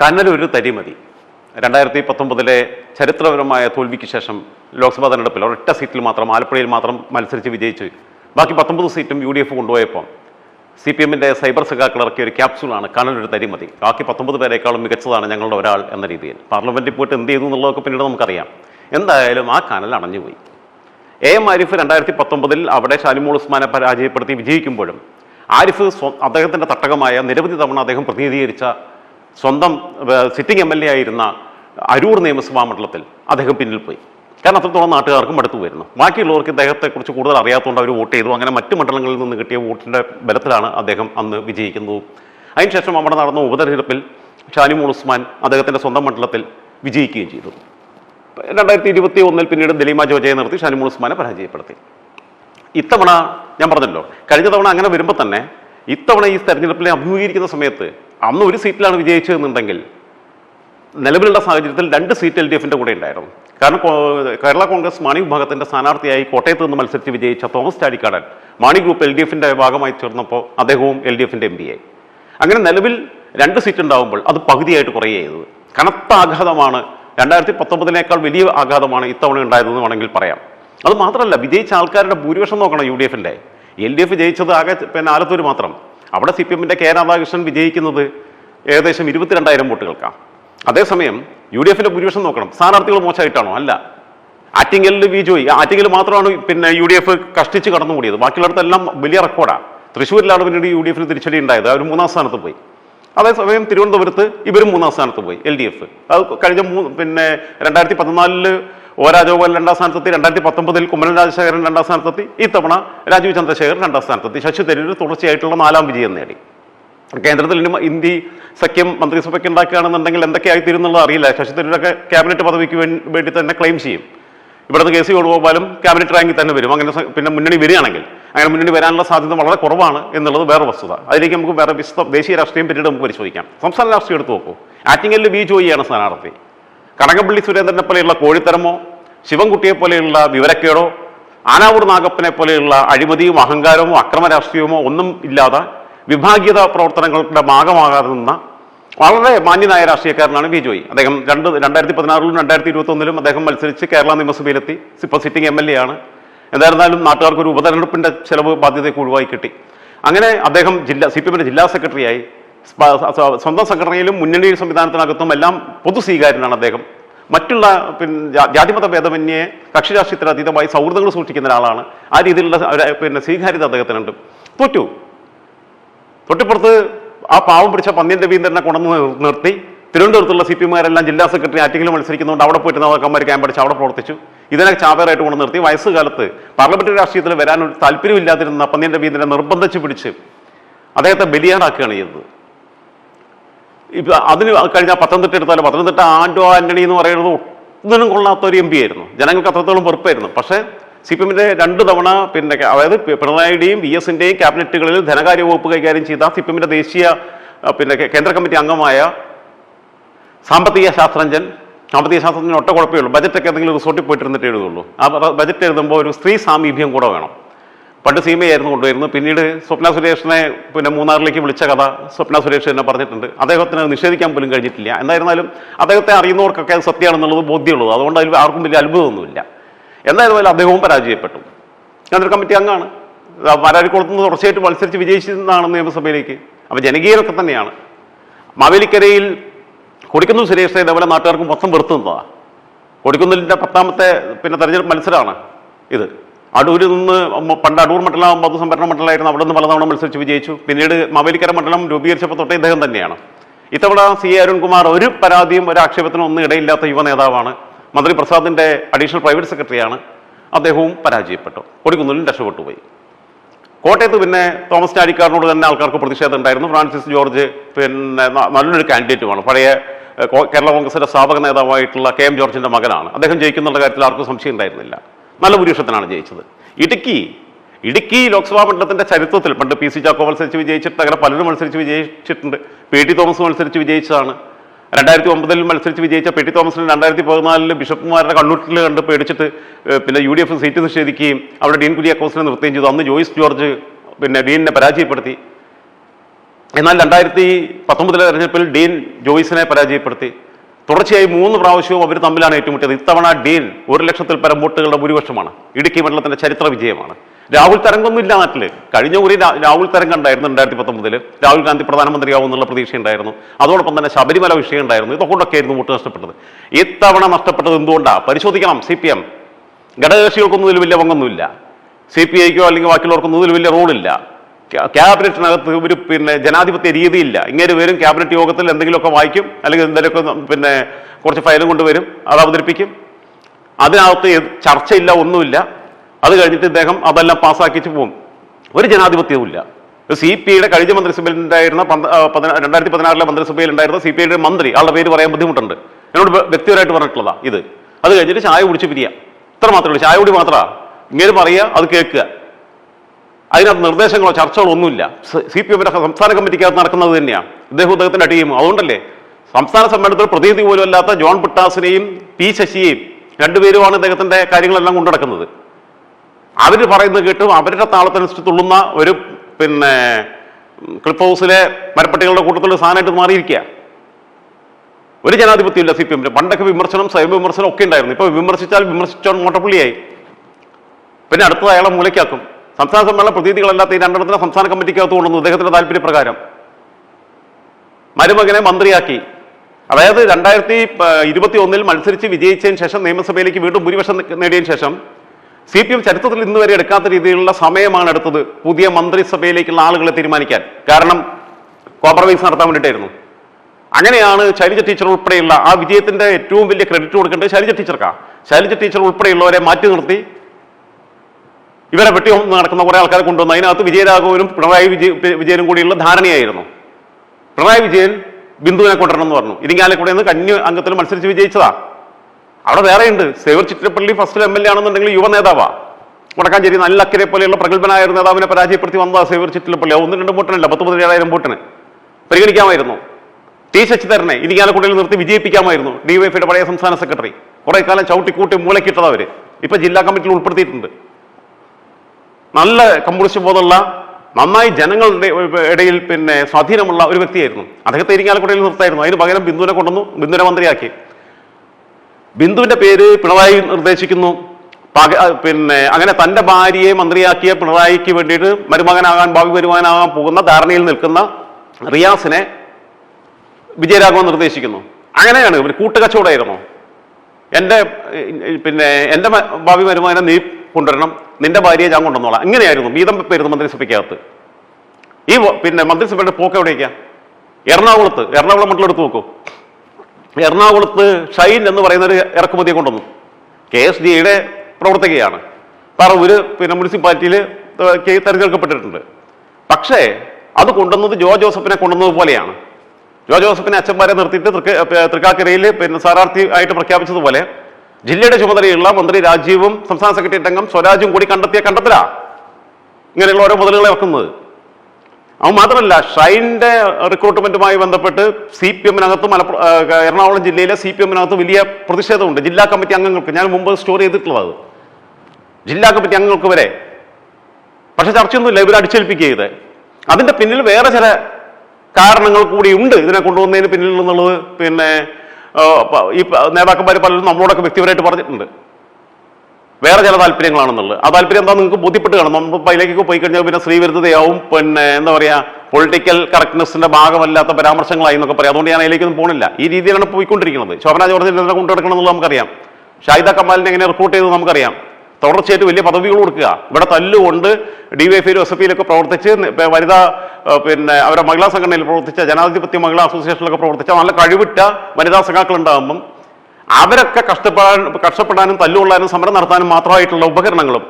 കന്നൽ ഒരു തരി മതി. രണ്ടായിരത്തി പത്തൊമ്പതിലെ ചരിത്രപരമായ തോൽവിക്ക് ശേഷം ലോക്സഭാ തെരഞ്ഞെടുപ്പിൽ ഒരൊറ്റ സീറ്റിൽ മാത്രം ആലപ്പുഴയിൽ മാത്രം മത്സരിച്ച് വിജയിച്ചു. ബാക്കി പത്തൊമ്പത് സീറ്റും യു ഡി എഫ് കൊണ്ടുപോയപ്പോൾ സി പി എമ്മിന്റെ സൈബർ സഖാക്കൾ ഇറക്കിയ ഒരു ക്യാപ്സൂളാണ് കനലൊരു ഒരു തരി മതി. ബാക്കി പത്തൊമ്പത് പേരെക്കാളും മികച്ചതാണ് ഞങ്ങളുടെ ഒരാൾ എന്ന രീതിയിൽ. പാർലമെന്റിൽ പോയിട്ട് എന്ത് ചെയ്തു എന്നുള്ളതൊക്കെ പിന്നീട് നമുക്കറിയാം. എന്തായാലും ആ കനൽ അണഞ്ഞുപോയി എ എം ആരിഫ് രണ്ടായിരത്തി പത്തൊമ്പതിൽ അവിടെ ഷാലിമോൾ ഉസ്മാനെ പരാജയപ്പെടുത്തി വിജയിക്കുമ്പോഴും ആരിഫ് അദ്ദേഹത്തിന്റെ തട്ടകമായ നിരവധി തവണ അദ്ദേഹം പ്രതിനിധീകരിച്ച സ്വന്തം സിറ്റിംഗ് എം എൽ എ ആയിരുന്ന അരൂർ നിയമസഭാ മണ്ഡലത്തിൽ അദ്ദേഹം പിന്നിൽ പോയി. കാരണം അത്രത്തോളം നാട്ടുകാർക്കും അടുത്ത് വരുന്നു ബാക്കിയുള്ളവർക്ക് ഇദ്ദേഹത്തെക്കുറിച്ച് കൂടുതൽ അറിയാത്തതുകൊണ്ട് അവർ വോട്ട് ചെയ്തു. അങ്ങനെ മറ്റു മണ്ഡലങ്ങളിൽ നിന്ന് കിട്ടിയ വോട്ടിന്റെ ബലത്തിലാണ് അദ്ദേഹം അന്ന് വിജയിക്കുന്നത്. അതിനുശേഷം അവിടെ നടന്ന ഉപതെരഞ്ഞെടുപ്പിൽ ഷാനിമോൾ ഉസ്മാൻ അദ്ദേഹത്തിന്റെ സ്വന്തം മണ്ഡലത്തിൽ വിജയിക്കുകയും ചെയ്തു. രണ്ടായിരത്തി ഇരുപത്തി ഒന്നിൽ പിന്നീട് ദലീമ ജോജയെ നിർത്തി ഷാനിമോൾ ഉസ്മാനെ പരാജയപ്പെടുത്തി. ഇത്തവണ ഞാൻ പറഞ്ഞല്ലോ കഴിഞ്ഞ തവണ അങ്ങനെ വരുമ്പോൾ തന്നെ ഇത്തവണ ഈ തെരഞ്ഞെടുപ്പിനെ അഭിമുഖീകരിക്കുന്ന സമയത്ത് അന്ന് ഒരു സീറ്റിലാണ് വിജയിച്ചതെന്നുണ്ടെങ്കിൽ നിലവിലുള്ള സാഹചര്യത്തിൽ രണ്ട് സീറ്റ് എൽ ഡി എഫിന്റെ കൂടെ ഉണ്ടായിരുന്നു. കാരണം കേരള കോൺഗ്രസ് മാണി വിഭാഗത്തിന്റെ സ്ഥാനാർത്ഥിയായി കോട്ടയത്ത് നിന്ന് മത്സരിച്ച് വിജയിച്ച Thomas Chazhikadan Mani group L D എഫിന്റെ ഭാഗമായി ചേർന്നപ്പോൾ അദ്ദേഹവും എൽ ഡി എഫിന്റെ എം പി ആയി. അങ്ങനെ നിലവിൽ രണ്ട് സീറ്റ് ഉണ്ടാകുമ്പോൾ അത് പകുതിയായിട്ട് കുറയുക ചെയ്തത്. കനത്ത ആഘാതമാണ് രണ്ടായിരത്തി പത്തൊമ്പതിനേക്കാൾ വലിയ ആഘാതമാണ് ഇത്തവണ ഉണ്ടായതെന്ന് വേണമെങ്കിൽ പറയാം. അത് മാത്രമല്ല വിജയിച്ച ആൾക്കാരുടെ ഭൂരിപക്ഷം നോക്കണം യു ഡി എഫിന്റെ എൽ ഡി എഫ് ജയിച്ചത് ആകെ പിന്നെ ആലത്തൂർ മാത്രം. അവിടെ സി പി എമ്മിന്റെ കെ രാധാകൃഷ്ണൻ വിജയിക്കുന്നത് ഏകദേശം ഇരുപത്തിരണ്ടായിരം വോട്ടുകൾക്കാണ് അതേസമയം യു ഡി എഫിന്റെ ഭൂരിപക്ഷം നോക്കണം. സ്ഥാനാർത്ഥികൾ മോശമായിട്ടാണോ? അല്ല. ആറ്റിങ്ങലിൽ വി ജോയി. ആറ്റിങ്ങൽ മാത്രമാണ് പിന്നെ യു ഡി എഫ് കഷ്ടിച്ച് കടന്നുകൂടിയത് ബാക്കിയുള്ളിടത്തെല്ലാം വലിയ റെക്കോർഡാണ് തൃശ്ശൂരിലാണ് പിന്നീട് യു ഡി എഫിന് തിരിച്ചടി ഉണ്ടായത്. അവർ മൂന്നാം സ്ഥാനത്ത് പോയി. അതേസമയം തിരുവനന്തപുരത്ത് ഇവരും മൂന്നാം സ്ഥാനത്ത് പോയി. L D F. അത് കഴിഞ്ഞ മൂ പിന്നെ രണ്ടായിരത്തി പതിനാലിൽ ഒ രാജഗോപാൽ രണ്ടാം സ്ഥാനത്തെത്തി. രണ്ടായിരത്തി പത്തൊമ്പതിൽ കുമ്മനം രാജശേഖരൻ രണ്ടാം സ്ഥാനത്തെത്തി. ഇത്തവണ രാജീവ് ചന്ദ്രശേഖരൻ രണ്ടാം സ്ഥാനത്തെത്തി. ശശി തരൂർ തുടർച്ചയായിട്ടുള്ള നാലാം വിജയം നേടി. കേന്ദ്രത്തിൽ ഇനി ഇന്ത്യ സഖ്യം മന്ത്രിസഭയ്ക്ക് ഉണ്ടാക്കുകയാണെന്നുണ്ടെങ്കിൽ എന്തൊക്കെയായി തീരുന്നുള്ളത് അറിയില്ല. ശശി തരൂരൊക്കെ ക്യാബിനറ്റ് പദവിക്ക് വേണ്ടി തന്നെ ക്ലെയിം ചെയ്യും. ഇവിടുന്ന് കെ സി വേണുഗോപാലും ക്യാബിനറ്റ് റാങ്കിൽ തന്നെ വരും. അങ്ങനെ പിന്നെ മുന്നണി വരികയാണെങ്കിൽ അങ്ങനെ മുന്നണി വരാനുള്ള സാധ്യത വളരെ കുറവാണ് എന്നുള്ളത് വേറെ വസ്തുത. അതിലേക്ക് നമുക്ക് വേറെ വിശദ ദേശീയ രാഷ്ട്രീയം പിന്നീട് നമുക്ക് പരിശോധിക്കാം. സംസ്ഥാന രാഷ്ട്രീയം എടുത്ത് നോക്കൂ. ആറ്റിങ്ങലിൽ ബി ജോയിയാണ് സ്ഥാനാർത്ഥി. കടകംപള്ളി സുരേന്ദ്രനെ പോലെയുള്ള കോഴിത്തരമോ ശിവൻകുട്ടിയെ പോലെയുള്ള വിവരക്കേടോ ആനാവൂർ നാഗപ്പനെ പോലെയുള്ള അഴിമതിയും അഹങ്കാരമോ അക്രമ രാഷ്ട്രീയമോ ഒന്നും ഇല്ലാതെ വിഭാഗീയത പ്രവർത്തനങ്ങളുടെ ഭാഗമാകാതെ നിന്ന വളരെ മാന്യനായ രാഷ്ട്രീയക്കാരനാണ് ബിജോയി അദ്ദേഹം രണ്ട് രണ്ടായിരത്തി പതിനാറിലും രണ്ടായിരത്തി ഇരുപത്തി ഒന്നിലും അദ്ദേഹം മത്സരിച്ച് കേരള നിയമസഭയിലെത്തി. ഇപ്പോൾ സിറ്റിംഗ് എം എൽ എ ആണ്. എന്തായിരുന്നാലും നാട്ടുകാർക്ക് ഒരു ഉപതെരഞ്ഞെടുപ്പിന്റെ ചെലവ് ബാധ്യതയ്ക്ക് ഒഴിവായി കിട്ടി. അങ്ങനെ അദ്ദേഹം ജില്ലാ സി പി എമ്മിന്റെ ജില്ലാ സെക്രട്ടറിയായി. സ്വന്തം സംഘടനയിലും മുന്നണി സംവിധാനത്തിനകത്തും എല്ലാം പൊതു അദ്ദേഹം. മറ്റുള്ള പിന്നെ ജാതിമത ഭേദമന്യേ കക്ഷി രാഷ്ട്രീയത്തിന് അതീതമായി സൗഹൃദങ്ങൾ സൂക്ഷിക്കുന്ന ഒരാളാണ്. ആ രീതിയിലുള്ള പിന്നെ സ്വീകാര്യത അദ്ദേഹത്തിനുണ്ട്. തോറ്റു. തൊട്ടിപ്പുറത്ത് ആ പാവം പിടിച്ച പന്ന്യൻ രവീന്ദ്രനെ കൊണ്ടുവന്ന് നിർത്തി. തിരുവനന്തപുരത്തുള്ള സി പി എമ്മാരെല്ലാം ജില്ലാ സെക്രട്ടറി ആറ്റിങ്ങിൽ മത്സരിക്കുന്നതുകൊണ്ട് അവിടെ പോയിട്ട് നേതാക്കന്മാർ ക്യാമ്പ് അടിച്ച് അവിടെ പ്രവർത്തിച്ചു. ഇതിനെ ചാവേറായിട്ട് കൊണ്ട് നിർത്തി. വയസ്സുകാലത്ത് പാർലമെന്ററി രാഷ്ട്രീയത്തിൽ വരാൻ താല്പര്യമില്ലാതിരുന്ന പന്ന്യൻ രവീന്ദ്രനെ നിർബന്ധിച്ച് പിടിച്ച് അദ്ദേഹത്തെ ബലിയാടാക്കുകയാണ് ചെയ്തത്. ഇപ്പൊ അതിന് കഴിഞ്ഞ പത്തനംതിട്ട എടുത്താലും? പത്തനംതിട്ട ആന്റോ ആന്റണി എന്ന് പറയുന്നത് ഒന്നിനും കൊള്ളാത്ത ഒരു എം പി ആയിരുന്നു. ജനങ്ങൾക്ക് അത്രത്തോളം വെറുപ്പായിരുന്നു. പക്ഷേ സി പി എമ്മിന്റെ രണ്ട് തവണ പിന്നെ അതായത് പിണറായിയുടെയും വി എസിന്റെയും ക്യാബിനറ്റുകളിൽ ധനകാര്യ വകുപ്പ് കൈകാര്യം ചെയ്ത സി പി എമ്മിന്റെ ദേശീയ പിന്നെ കേന്ദ്ര കമ്മിറ്റി അംഗമായ സാമ്പത്തിക ശാസ്ത്രജ്ഞൻ സാമ്പത്തിക ശാസ്ത്രജ്ഞൻ ഒറ്റ കുഴപ്പമേ ഉള്ളൂ. ബജറ്റൊക്കെ എന്തെങ്കിലും റിസോർട്ടിൽ പോയിട്ടിരുന്നിട്ട് എഴുതുള്ളൂ. ആ ബജറ്റ് എഴുതുമ്പോൾ ഒരു സ്ത്രീ സാമീപ്യം കൂടെ വേണം. പണ്ട് സീമയായിരുന്നു കൊണ്ടുവരുന്നത്. പിന്നീട് സ്വപ്ന സുരേഷിനെ പിന്നെ മൂന്നാറിലേക്ക് വിളിച്ച കഥ സ്വപ്ന സുരേഷ് തന്നെ പറഞ്ഞിട്ടുണ്ട്. അദ്ദേഹത്തിന് നിഷേധിക്കാൻ പോലും കഴിഞ്ഞിട്ടില്ല. എന്തായിരുന്നാലും അദ്ദേഹത്തെ അറിയുന്നവർക്കൊക്കെ അത് സത്യമാണെന്നുള്ളത് ബോധ്യമുള്ളത്. അതുകൊണ്ട് അതിൽ ആർക്കും വലിയ അത്ഭുതമൊന്നുമില്ല. എന്തായിരുന്നാലും അദ്ദേഹവും പരാജയപ്പെട്ടു. കേന്ദ്ര കമ്മിറ്റി അംഗമാണ്. പാലാരിക്കുളത്ത് നിന്ന് തുടർച്ചയായിട്ട് മത്സരിച്ച് വിജയിച്ചതാണ് നിയമസഭയിലേക്ക്. അപ്പോൾ ജനകീയരൊക്കെ തന്നെയാണ്. മാവേലിക്കരയിൽ കൊടിക്കുന്നു സുരേഷ് ഇതേപോലെ നാട്ടുകാർക്ക് മൊത്തം വെറുത്തുന്നതാണ് കൊടിക്കുന്നിലിന്റെ പത്താമത്തെ പിന്നെ തെരഞ്ഞെടുപ്പ് മത്സരമാണ് ഇത്. അടൂരിൽ നിന്ന് പണ്ട് അടൂർ മണ്ഡലം പൊതുസംഭരണ മണ്ഡലമായിരുന്നു അവിടെ നിന്ന് പലതവണ മത്സരിച്ച് വിജയിച്ചു. പിന്നീട് മാവേലിക്കര മണ്ഡലം രൂപീകരിച്ചപ്പോൾ തൊട്ടേ ഇദ്ദേഹം തന്നെയാണ്. ഇത്തവണ സി എ അരുൺകുമാർ ഒരു പരാതിയും ഒരു ആക്ഷേപത്തിനും ഒന്നും ഇടയില്ലാത്ത യുവ നേതാവാണ്. മന്ത്രി പ്രസാദിന്റെ അഡീഷണൽ പ്രൈവറ്റ് സെക്രട്ടറിയാണ്. അദ്ദേഹവും പരാജയപ്പെട്ടു. കൊടിക്കുന്നിലും രക്ഷപ്പെട്ടു പോയി. കോട്ടയത്ത് പിന്നെ തോമസ് ചാരിക്കാരനോട് തന്നെ ആൾക്കാർക്ക് പ്രതിഷേധം ഉണ്ടായിരുന്നു. ഫ്രാൻസിസ് ജോർജ് പിന്നെ നല്ലൊരു കാൻഡിഡേറ്റുമാണ്. പഴയ കേരള കോൺഗ്രസിന്റെ സ്ഥാപക നേതാവായിട്ടുള്ള കെ എം ജോർജിന്റെ മകനാണ്. അദ്ദേഹം ജയിക്കുന്നുള്ള കാര്യത്തിൽ ആർക്കും സംശയം ഉണ്ടായിരുന്നില്ല. നല്ല ഭൂരിപക്ഷത്തിനാണ് ജയിച്ചത്. ഇടുക്കി ഇടുക്കി ലോക്സഭാ മണ്ഡലത്തിന്റെ ചരിത്രത്തിൽ പണ്ട് പി സി ചാക്കോ മത്സരിച്ച് വിജയിച്ചിട്ട് അങ്ങനെ പലരും മത്സരിച്ച് വിജയിച്ചിട്ടുണ്ട്. പി ടി തോമസ് മത്സരിച്ച് വിജയിച്ചതാണ്. രണ്ടായിരത്തി ഒമ്പതിൽ മത്സരിച്ച് വിജയിച്ച പി ടി തോമസിന് രണ്ടായിരത്തി പതിനാലിൽ ബിഷപ്പുമാരുടെ കണ്ണൂട്ടിൽ കണ്ട് പേടിച്ചിട്ട് പിന്നെ യു ഡി എഫ് സീറ്റ് നിഷേധിക്കുകയും അവിടെ ഡീൻ കുര്യാക്കോസിനെ നിർത്തുകയും ചെയ്തു. അന്ന് ജോയിസ് ജോർജ് പിന്നെ ഡീനിനെ പരാജയപ്പെടുത്തി. എന്നാൽ രണ്ടായിരത്തി പത്തൊമ്പതിലെ തെരഞ്ഞെടുപ്പിൽ ഡീൻ ജോയിസിനെ പരാജയപ്പെടുത്തി. തുടർച്ചയായി മൂന്ന് പ്രാവശ്യവും അവർ തമ്മിലാണ് ഏറ്റുമുട്ടിയത്. ഇത്തവണ ഡീൻ ഒരു ലക്ഷത്തിൽ പരം വോട്ടുകളുടെ ഭൂരിപക്ഷമാണ്. ഇടുക്കി മണ്ഡലത്തിന്റെ ചരിത്ര വിജയമാണ്. രാഹുൽ തരംഗൊന്നും ഇല്ല നാട്ടിൽ കഴിഞ്ഞ ഒരു രാഹുൽ തരംഗം ഉണ്ടായിരുന്നു രണ്ടായിരത്തി പത്തൊമ്പതിൽ രാഹുൽ ഗാന്ധി പ്രധാനമന്ത്രിയാവും എന്നുള്ള പ്രതീക്ഷ ഉണ്ടായിരുന്നു. അതോടൊപ്പം തന്നെ ശബരിമല വിഷയം ഉണ്ടായിരുന്നു. ഇതൊക്കെ ആയിരുന്നു വോട്ട് നഷ്ടപ്പെട്ടത്. ഇത്തവണ നഷ്ടപ്പെട്ടത് എന്തുകൊണ്ടാണ് പരിശോധിക്കണം സി പി എം ഘടകകക്ഷികൾക്കൊന്നും ഇതിൽ വലിയ പങ്കൊന്നുമില്ല. സി പി ഐക്കോ അല്ലെങ്കിൽ ബാക്കിയുള്ളവർക്കൊന്നും ഇതിൽ വലിയ റോളില്ല. ക്യാബിനറ്റിനകത്ത് ഒരു പിന്നെ ജനാധിപത്യ രീതിയില്ല. ഇങ്ങനെ വരും ക്യാബിനറ്റ് യോഗത്തിൽ എന്തെങ്കിലുമൊക്കെ വായിക്കും അല്ലെങ്കിൽ എന്തെങ്കിലുമൊക്കെ പിന്നെ കുറച്ച് ഫയലും കൊണ്ടുവരും അത് അവതരിപ്പിക്കും. അതിനകത്ത് ചർച്ചയില്ല ഒന്നുമില്ല. അത് കഴിഞ്ഞിട്ട് ഇദ്ദേഹം അതെല്ലാം പാസ്സാക്കിച്ച് പോകും. ഒരു ജനാധിപത്യവും ഇല്ല സി പി ഐയുടെ കഴിഞ്ഞ മന്ത്രിസഭയിൽ ഉണ്ടായിരുന്ന രണ്ടായിരത്തി പതിനാറിലെ മന്ത്രിസഭയിൽ ഉണ്ടായിരുന്ന സി പി ഐയുടെ മന്ത്രി ആളുടെ പേര് പറയാൻ ബുദ്ധിമുട്ടുണ്ട്. എന്നോട് വ്യ- വ്യക്തിപരമായിട്ട് പറഞ്ഞിട്ടുള്ളതാ ഇത്. അത് കഴിഞ്ഞിട്ട് ചായ കുടിച്ച് പിരിയാം. ഇത്ര മാത്രമേ ഉള്ളൂ. ചായ കുടി മാത്രമാണ് ഇങ്ങനെ പറയുക അത് കേൾക്കുക. അതിനകത്ത് നിർദ്ദേശങ്ങളോ ചർച്ചകളോ ഒന്നുമില്ല. സി പി എമ്മിന്റെ സംസ്ഥാന കമ്മിറ്റിക്കകത്ത് നടക്കുന്നത് തന്നെയാണ് ഇദ്ദേഹം അദ്ദേഹത്തിന്റെ ടീം അതുകൊണ്ടല്ലേ സംസ്ഥാന സമ്മേളനത്തിൽ പ്രതിനിധി പോലും അല്ലാത്ത ജോൺ പിട്ടാസിനെയും പി ശശിയെയും രണ്ടുപേരുമാണ് ഇദ്ദേഹത്തിന്റെ കാര്യങ്ങളെല്ലാം കൊണ്ടു നടക്കുന്നത്. അവർ പറയുന്നത് കേട്ടും അവരുടെ താളത്തിനനുസരിച്ച് തുള്ളുന്ന ഒരു പിന്നെ ക്ലിപ്പ് ഹൗസിലെ മരപ്പട്ടികളുടെ കൂട്ടത്തിൽ സാധനമായിട്ട് മാറിയിരിക്കുക ഒരു ജനാധിപത്യമില്ല സി പി എമ്മിന്. പണ്ടൊക്കെ വിമർശനം സ്വയം വിമർശനം ഒക്കെ ഉണ്ടായിരുന്നു. ഇപ്പൊ വിമർശിച്ചാൽ വിമർശിച്ചോൺ മോട്ടപ്പുള്ളിയായി പിന്നെ അടുത്തത് അയാളെ മൂലയ്ക്കാക്കും. സംസ്ഥാന സമ്മേളന പ്രതിനിധികളല്ലാത്ത ഈ രണ്ടെണ്ണത്തിന് സംസ്ഥാന കമ്മിറ്റിക്കകത്ത് കൊണ്ടുവന്നു. അദ്ദേഹത്തിന്റെ താല്പര്യപ്രകാരം. മരുമകനെ മന്ത്രിയാക്കി. അതായത് രണ്ടായിരത്തി ഇരുപത്തി ഒന്നിൽ മത്സരിച്ച് വിജയിച്ചതിന് ശേഷം നിയമസഭയിലേക്ക് വീണ്ടും ഭൂരിപക്ഷം നേടിയതിനു ശേഷം സി പി എം ചരിത്രത്തിൽ ഇന്ന് വരെ എടുക്കാത്ത രീതിയിലുള്ള സമയമാണ് എടുത്തത് പുതിയ മന്ത്രിസഭയിലേക്കുള്ള ആളുകളെ തീരുമാനിക്കാൻ. കാരണം കോംപ്രമൈസ് നടത്താൻ വേണ്ടിയിട്ടായിരുന്നു. അങ്ങനെയാണ് ശൈലജ ടീച്ചർ ഉൾപ്പെടെയുള്ള ആ വിജയത്തിന്റെ ഏറ്റവും വലിയ ക്രെഡിറ്റ് കൊടുക്കേണ്ടത് ശൈലജ ടീച്ചർക്കാണ് ശൈലജ ടീച്ചർ ഉൾപ്പെടെയുള്ളവരെ മാറ്റി നിർത്തി. ഇവരെ വെട്ടി നടക്കുന്ന കുറെ ആൾക്കാരെ കൊണ്ടുവന്നു അതിനകത്ത് വിജയരാഘവനും പിണറായി വിജയ വിജയനും കൂടിയുള്ള ധാരണയായിരുന്നു. പിണറായി വിജയൻ ബിന്ദുവിനെ കൊണ്ടുവരണം എന്ന് പറഞ്ഞു. ഇരിങ്ങാലക്കുടയിൽ നിന്ന് കന്യ അംഗത്തിൽ മത്സരിച്ച് വിജയിച്ചതാ. അവിടെ വേറെയുണ്ട്. Xavier Chittilappilly first M L A ആണെന്നുണ്ടെങ്കിൽ യുവ നേതാവാ. വടക്കാഞ്ചേരി നല്ല അക്കരെ പോലെയുള്ള പ്രഗത്ഭനായ ഒരു നേതാവിനെ പരാജയപ്പെടുത്തി വന്നതാ സേവർ ചിറ്റപ്പള്ളി. ഒന്ന് രണ്ട് വോട്ടിനല്ല പത്ത് പതിനേഴായിരം വോട്ടിന്. പരിഗണിക്കാമായിരുന്നു. ടി ശശിധരനെ ഇരിങ്ങാലക്കുടയിൽ നിർത്തി വിജയിപ്പിക്കാമായിരുന്നു ഡിവൈഫിയുടെ പഴയ സംസ്ഥാന സെക്രട്ടറി കുറെ കാലം ചവിട്ടിക്കൂട്ടി മൂലക്കിട്ടത് അവർ ഇപ്പൊ ജില്ലാ കമ്മിറ്റിയിൽ ഉൾപ്പെടുത്തിയിട്ടുണ്ട്. നല്ല കമ്മ്യൂണിസ്റ്റ് ബോധമുള്ള നന്നായി ജനങ്ങളുടെ ഇടയിൽ പിന്നെ സ്വാധീനമുള്ള ഒരു വ്യക്തിയായിരുന്നു. അദ്ദേഹത്തെ ഇരിങ്ങാലക്കുടയിൽ നിർത്തായിരുന്നു. അതിന് പകരം ബിന്ദുവിനെ കൊണ്ടുവന്നു ബിന്ദുവിനെ മന്ത്രിയാക്കി. ബിന്ദുവിന്റെ പേര് പിണറായി നിർദ്ദേശിക്കുന്നു. പിന്നെ അങ്ങനെ തന്റെ ഭാര്യയെ മന്ത്രിയാക്കിയ പിണറായിക്ക് വേണ്ടിയിട്ട് മരുമകനാകാൻ ഭാവി വരുവാനാകാൻ പോകുന്ന ധാരണയിൽ നിൽക്കുന്ന റിയാസിനെ വിജയരാഘവൻ നിർദ്ദേശിക്കുന്നു. അങ്ങനെയാണ് കൂട്ടുകച്ചവടമായിരുന്നു. എന്റെ പിന്നെ എന്റെ ഭാവി വരുമാനം നീ കൊണ്ടുവരണം നിന്റെ ഭാര്യയെ ഞാൻ കൊണ്ടുവന്നോളാം. ഇങ്ങനെയായിരുന്നു വീതം പേരുന്നു മന്ത്രിസഭയ്ക്കകത്ത്. ഈ പിന്നെ മന്ത്രിസഭയുടെ പോക്ക് എവിടേക്കാ? എറണാകുളത്ത്. എറണാകുളം മണ്ഡലം എടുത്ത് നോക്കൂ. എറണാകുളത്ത് ഷൈൻ എന്ന് പറയുന്ന ഒരു ഇറക്കുമതിയെ കൊണ്ടുവന്നു. കെ എസ് ഡിയുടെ പ്രവർത്തകയാണ്. പറവൂര് പിന്നെ മുനിസിപ്പാലിറ്റിയിൽ തെരഞ്ഞെടുക്കപ്പെട്ടിട്ടുണ്ട്. പക്ഷേ അത് കൊണ്ടുവന്നത് ജോ ജോസഫിനെ കൊണ്ടുവന്നത് പോലെയാണ്. ജോ ജോസഫിനെ അച്ഛന്മാരെ നിർത്തിയിട്ട് തൃക്ക- തൃക്കാക്കരയിൽ പിന്നെ സ്ഥാനാർത്ഥി ആയിട്ട് പ്രഖ്യാപിച്ചതുപോലെ ജില്ലയുടെ ചുമതലയുള്ള മന്ത്രി രാജീവും സംസ്ഥാന സെക്രട്ടറി അംഗം സ്വരാജും കൂടി കണ്ടെത്തിയ കണ്ടെത്തലാ ഇങ്ങനെയുള്ള ഓരോ മുതലുകളെ വെക്കുന്നത്. അവൻ മാത്രമല്ല ഷൈന്റെ റിക്രൂട്ട്മെന്റുമായി ബന്ധപ്പെട്ട് സി പി എമ്മിനകത്ത് മലപ്പുറം എറണാകുളം ജില്ലയിലെ സി പി എമ്മിനകത്ത് വലിയ പ്രതിഷേധമുണ്ട്. ജില്ലാ കമ്മിറ്റി അംഗങ്ങൾക്ക്. ഞാൻ മുമ്പ് സ്റ്റോർ ചെയ്തിട്ടുള്ളത് ജില്ലാ കമ്മിറ്റി അംഗങ്ങൾക്ക് വരെ. പക്ഷെ ചർച്ചയൊന്നുമില്ല. ഇവർ അടിച്ചേൽപ്പിക്കുക ചെയ്ത് അതിന്റെ പിന്നിൽ വേറെ ചില കാരണങ്ങൾ കൂടിയുണ്ട് ഇതിനെ കൊണ്ടുവന്നതിന് പിന്നിൽ എന്നുള്ളത്. പിന്നെ ഈ നേതാക്കന്മാർ പലരും നമ്മളോടൊക്കെ വ്യക്തിപരമായിട്ട് പറഞ്ഞിട്ടുണ്ട്. വേറെ ചില താല്പര്യങ്ങളാണെന്നുള്ളത്. ആ താല്പര്യം എന്താ നിങ്ങൾക്ക് ബോധ്യപ്പെട്ട് കാണും. നമ്മൾ അതിലേക്കൊക്കെ പോയി കഴിഞ്ഞാൽ പിന്നെ സ്ത്രീവിരുദ്ധതയാവും പിന്നെ എന്താ പറയുക പൊളിറ്റിക്കൽ കറക്റ്റ്നെസിന്റെ ഭാഗമല്ലാത്ത പരാമർശങ്ങളായി എന്നൊക്കെ പറയാം. അതുകൊണ്ട് ഞാൻ അതിലേക്കൊന്നും പോണില്ല. ഈ രീതിയിലാണ് പോയിക്കൊണ്ടിരിക്കുന്നത്. ശോഭന ജോർജിനെ കൊണ്ടുനടക്കണം എന്നുള്ളത് നമുക്കറിയാം. ഷാഹിദ കമാലിനെ എങ്ങനെ റിക്രൂട്ട് ചെയ്തത് നമുക്കറിയാം. തുടർച്ചയായിട്ട് വലിയ പദവികൾ കൊടുക്കുക. ഇവിടെ തല്ലുകൊണ്ട് ഡിവൈഎഫ്ഐയിലും എസ് എഫ് ഇയിലൊക്കെ പ്രവർത്തിച്ച് വനിതാ പിന്നെ അവരെ മഹിളാ സംഘടനയിൽ പ്രവർത്തിച്ച ജനാധിപത്യ മഹിളാ അസോസിയേഷനിലൊക്കെ പ്രവർത്തിച്ച നല്ല കഴിവിട്ട വനിതാ സംഘാക്കൾ ഉണ്ടാകുമ്പം അവരൊക്കെ കഷ്ടപ്പെടാൻ കഷ്ടപ്പെടാനും തല്ലുകൊള്ളാനും സമരം നടത്താനും മാത്രമായിട്ടുള്ള ഉപകരണങ്ങളും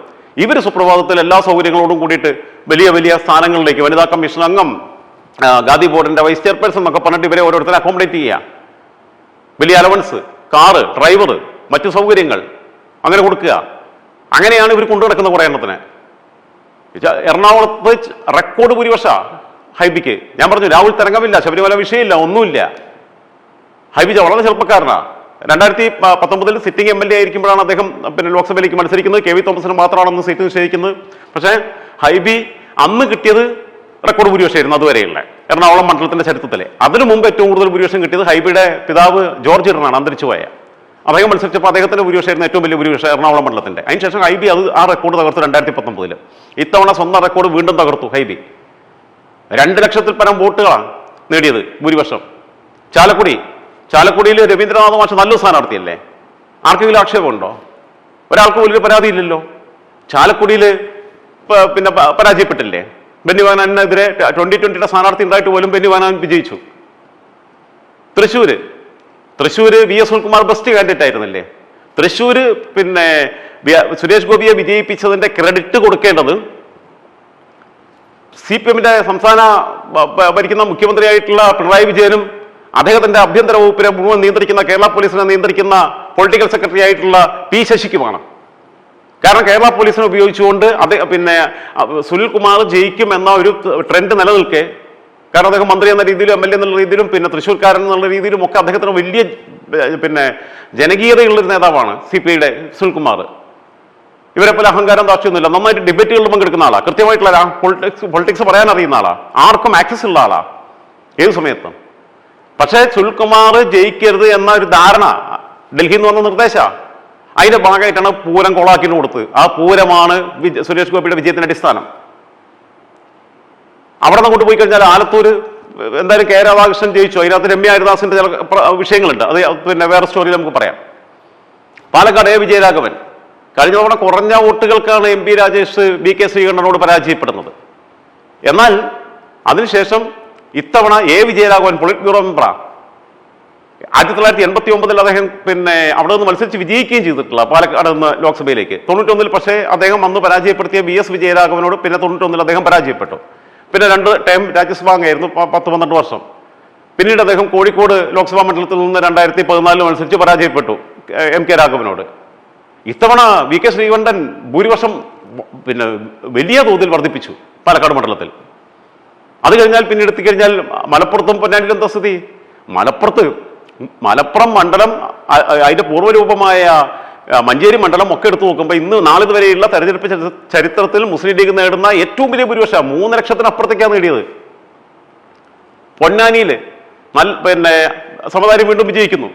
ഇവർ സുപ്രഭാതത്തിൽ എല്ലാ സൗകര്യങ്ങളോടും കൂടിയിട്ട് വലിയ വലിയ സ്ഥാനങ്ങളിലേക്ക് വനിതാ കമ്മീഷൻ അംഗം ഗാന്ധി ബോർഡിന്റെ വൈസ് ചെയർപേഴ്സൺ എന്നൊക്കെ പറഞ്ഞിട്ട് ഇവരെ ഓരോരുത്തരെ അക്കോമഡേറ്റ് ചെയ്യുക. വലിയ അലവൻസ് കാറ് ഡ്രൈവർ മറ്റു സൗകര്യങ്ങൾ അങ്ങനെ കൊടുക്കുക. അങ്ങനെയാണ് ഇവർ കൊണ്ടു നടക്കുന്ന കുറേ എണ്ണത്തിന് എറണാകുളത്ത് റെക്കോർഡ് ഭൂരിപക്ഷ ഹൈബിക്ക്. ഞാൻ പറഞ്ഞു രാഹുൽ തരംഗമില്ല ശബരിമല വിഷയമില്ല ഒന്നുമില്ല. ഹൈബിജ വളരെ ചെറുപ്പക്കാരനാ. രണ്ടായിരത്തി പത്തൊമ്പതിൽ സിറ്റിംഗ് എം എൽ എ ആയിരിക്കുമ്പോഴാണ് അദ്ദേഹം പിന്നെ ലോക്സഭയിലേക്ക് മത്സരിക്കുന്നത്. കെ വി തോമസിന് മാത്രമാണെന്ന് സീറ്റ് നിശ്ചയിക്കുന്നത്. പക്ഷേ ഹൈബി അന്ന് കിട്ടിയത് റെക്കോർഡ് ഭൂരിപക്ഷമായിരുന്നു അതുവരെയുള്ള എറണാകുളം മണ്ഡലത്തിന്റെ ചരിത്രത്തിലെ. അതിനു മുമ്പ് ഏറ്റവും കൂടുതൽ ഭൂരിപക്ഷം കിട്ടിയത് ഹൈബിയുടെ പിതാവ് ജോർജ് ഇടനാണ് അന്തരിച്ചു പോയ. അദ്ദേഹം മത്സരിച്ചപ്പോൾ അദ്ദേഹത്തിന്റെ ഭൂരിപക്ഷമായിരുന്നു ഏറ്റവും വലിയ ഭൂരിപക്ഷം എറണാകുളം മണ്ഡലത്തിന്റെ. അതിനുശേഷം ഹൈബി അത് ആ റെക്കോർഡ് തകർത്തു രണ്ടായിരത്തി പത്തൊമ്പതിൽ ഇത്തവണ സ്വന്തം റെക്കോർഡ് വീണ്ടും തകർത്തു ഹൈബി. രണ്ട് ലക്ഷത്തിൽ പരം വോട്ടുകളാണ് നേടിയത് ഭൂരിപക്ഷം. ചാലക്കുടി. ചാലക്കുടിയിൽ രവീന്ദ്രനാഥ് മാഷ് നല്ലൊരു സ്ഥാനാർത്ഥിയല്ലേ ആർക്കെങ്കിലും ആക്ഷേപമുണ്ടോ ഒരാൾക്ക് വലിയ പരാതിയില്ലല്ലോ ചാലക്കുടിയിൽ പിന്നെ പരാജയപ്പെട്ടില്ലേ? ബെന്നി വാനാനെതിരെ ട്വന്റി ട്വന്റിയുടെ സ്ഥാനാർത്ഥി ഉണ്ടായിട്ട് പോലും ബെന്നി വാനാൻ വിജയിച്ചു. Thrissur. Thrissur V S Sunilkumar best candidate ആയിരുന്നല്ലേ? Thrissur പിന്നെ സുരേഷ് ഗോപിയെ വിജയിപ്പിച്ചതിന്റെ ക്രെഡിറ്റ് കൊടുക്കേണ്ടത് സി പി എമ്മിന്റെ സംസ്ഥാന ഭരിക്കുന്ന മുഖ്യമന്ത്രിയായിട്ടുള്ള പിണറായി വിജയനും അദ്ദേഹത്തിന്റെ ആഭ്യന്തര വകുപ്പിനെ മുഴുവൻ നിയന്ത്രിക്കുന്ന കേരള പോലീസിനെ നിയന്ത്രിക്കുന്ന പൊളിറ്റിക്കൽ സെക്രട്ടറി ആയിട്ടുള്ള പി ശശിക്കുമാണ്. കാരണം കേരള പോലീസിനെ ഉപയോഗിച്ചുകൊണ്ട് അദ്ദേഹം പിന്നെ സുനിൽകുമാർ ജയിക്കും എന്ന ഒരു ട്രെൻഡ് നിലനിൽക്കെ കാരണം അദ്ദേഹം മന്ത്രി എന്ന രീതിയിലും എം എൽ എ എന്നുള്ള രീതിയിലും പിന്നെ തൃശ്ശൂർക്കാരൻ എന്നുള്ള രീതിയിലും ഒക്കെ അദ്ദേഹത്തിന് വലിയ പിന്നെ ജനകീയതയുള്ളൊരു നേതാവാണ് സി പി ഐയുടെ സുനിൽകുമാർ. ഇവരെ പോലെ അഹങ്കാരം താക്ഷ്യൊന്നുമില്ല നന്നായിട്ട് ഡിബേറ്റുകളിൽ പങ്കെടുക്കുന്ന ആളാണ് കൃത്യമായിട്ടുള്ള പൊളിറ്റിക്സ് പൊളിറ്റിക്സ് പറയാൻ അറിയുന്ന ആളാണ് ആർക്കും ആക്സസ് ഉള്ള ആളാണ് ഏത് സമയത്തും. പക്ഷേ സുൽകുമാർ ജയിക്കരുത് എന്ന ഒരു ധാരണ ഡൽഹിയിൽ നിന്ന് വന്ന നിർദ്ദേശ. അതിന്റെ ഭാഗമായിട്ടാണ് പൂരം കൊളാക്കിന് കൊടുത്തത് ആ പൂരമാണ് സുരേഷ് ഗോപിയുടെ വിജയത്തിന്റെ അടിസ്ഥാനം. അവിടെ അങ്ങോട്ട് പോയി കഴിഞ്ഞാൽ ആലത്തൂർ എന്തായാലും കെ രാധാകൃഷ്ണൻ ജയിച്ചു. അതിനകത്ത് രമ്യ ഹരിദാസിന്റെ ചില വിഷയങ്ങളുണ്ട്. അത് പിന്നെ വേറെ സ്റ്റോറി നമുക്ക് പറയാം. പാലക്കാട് എ വിജയരാഘവൻ. കഴിഞ്ഞ തവണ കുറഞ്ഞ വോട്ടുകൾക്കാണ് M P Rajesh B K ശ്രീകണ്ഠനോട് പരാജയപ്പെടുന്നത്. എന്നാൽ അതിനുശേഷം ഇത്തവണ എ വിജയരാഘവൻ പൊളിറ്റ് ബ്യൂറോ മെമ്പറാ. ആയിരത്തി തൊള്ളായിരത്തി എൺപത്തി ഒമ്പതിൽ അദ്ദേഹം പിന്നെ അവിടെ നിന്ന് മത്സരിച്ച് വിജയിക്കുകയും ചെയ്തിട്ടില്ല പാലക്കാട് നിന്ന് ലോക്സഭയിലേക്ക്. തൊണ്ണൂറ്റൊന്നിൽ പക്ഷേ അദ്ദേഹം അന്ന് പരാജയപ്പെടുത്തിയ വി എസ് വിജയരാഘവനോട് പിന്നെ തൊണ്ണൂറ്റൊന്നിൽ അദ്ദേഹം പരാജയപ്പെട്ടു. പിന്നെ രണ്ട് ടൈം രാജ്യസഭ അംഗമായിരുന്നു പത്ത് പന്ത്രണ്ട് വർഷം. പിന്നീട് അദ്ദേഹം കോഴിക്കോട് ലോക്സഭാ മണ്ഡലത്തിൽ നിന്ന് രണ്ടായിരത്തി പതിനാലിൽ മത്സരിച്ച് പരാജയപ്പെട്ടു എം കെ രാഘവനോട്. ഇത്തവണ വി കെ ശ്രീകണ്ഠൻ ഭൂരിപക്ഷം പിന്നെ വലിയ തോതിൽ വർദ്ധിപ്പിച്ചു പാലക്കാട് മണ്ഡലത്തിൽ. അത് കഴിഞ്ഞാൽ പിന്നെ എടുത്തിക്കഴിഞ്ഞാൽ മലപ്പുറത്തും പൊന്നാനിയിലും എന്താ സ്ഥിതി? മലപ്പുറത്ത് മലപ്പുറം മണ്ഡലം അതിന്റെ പൂർവരൂപമായ മഞ്ചേരി മണ്ഡലം ഒക്കെ എടുത്തു നോക്കുമ്പോൾ ഇന്ന് നാളിതുവരെയുള്ള തെരഞ്ഞെടുപ്പ് ചരി- ചരിത്രത്തിൽ മുസ്ലിം ലീഗ് നേടുന്ന ഏറ്റവും വലിയ ഭൂരിപക്ഷം മൂന്ന് ലക്ഷത്തിനപ്പുറത്തേക്കാണ് നേടിയത്. പൊന്നാനിയിൽ നല്ല പിന്നെ സമുദായം വീണ്ടും വിജയിക്കുന്നു.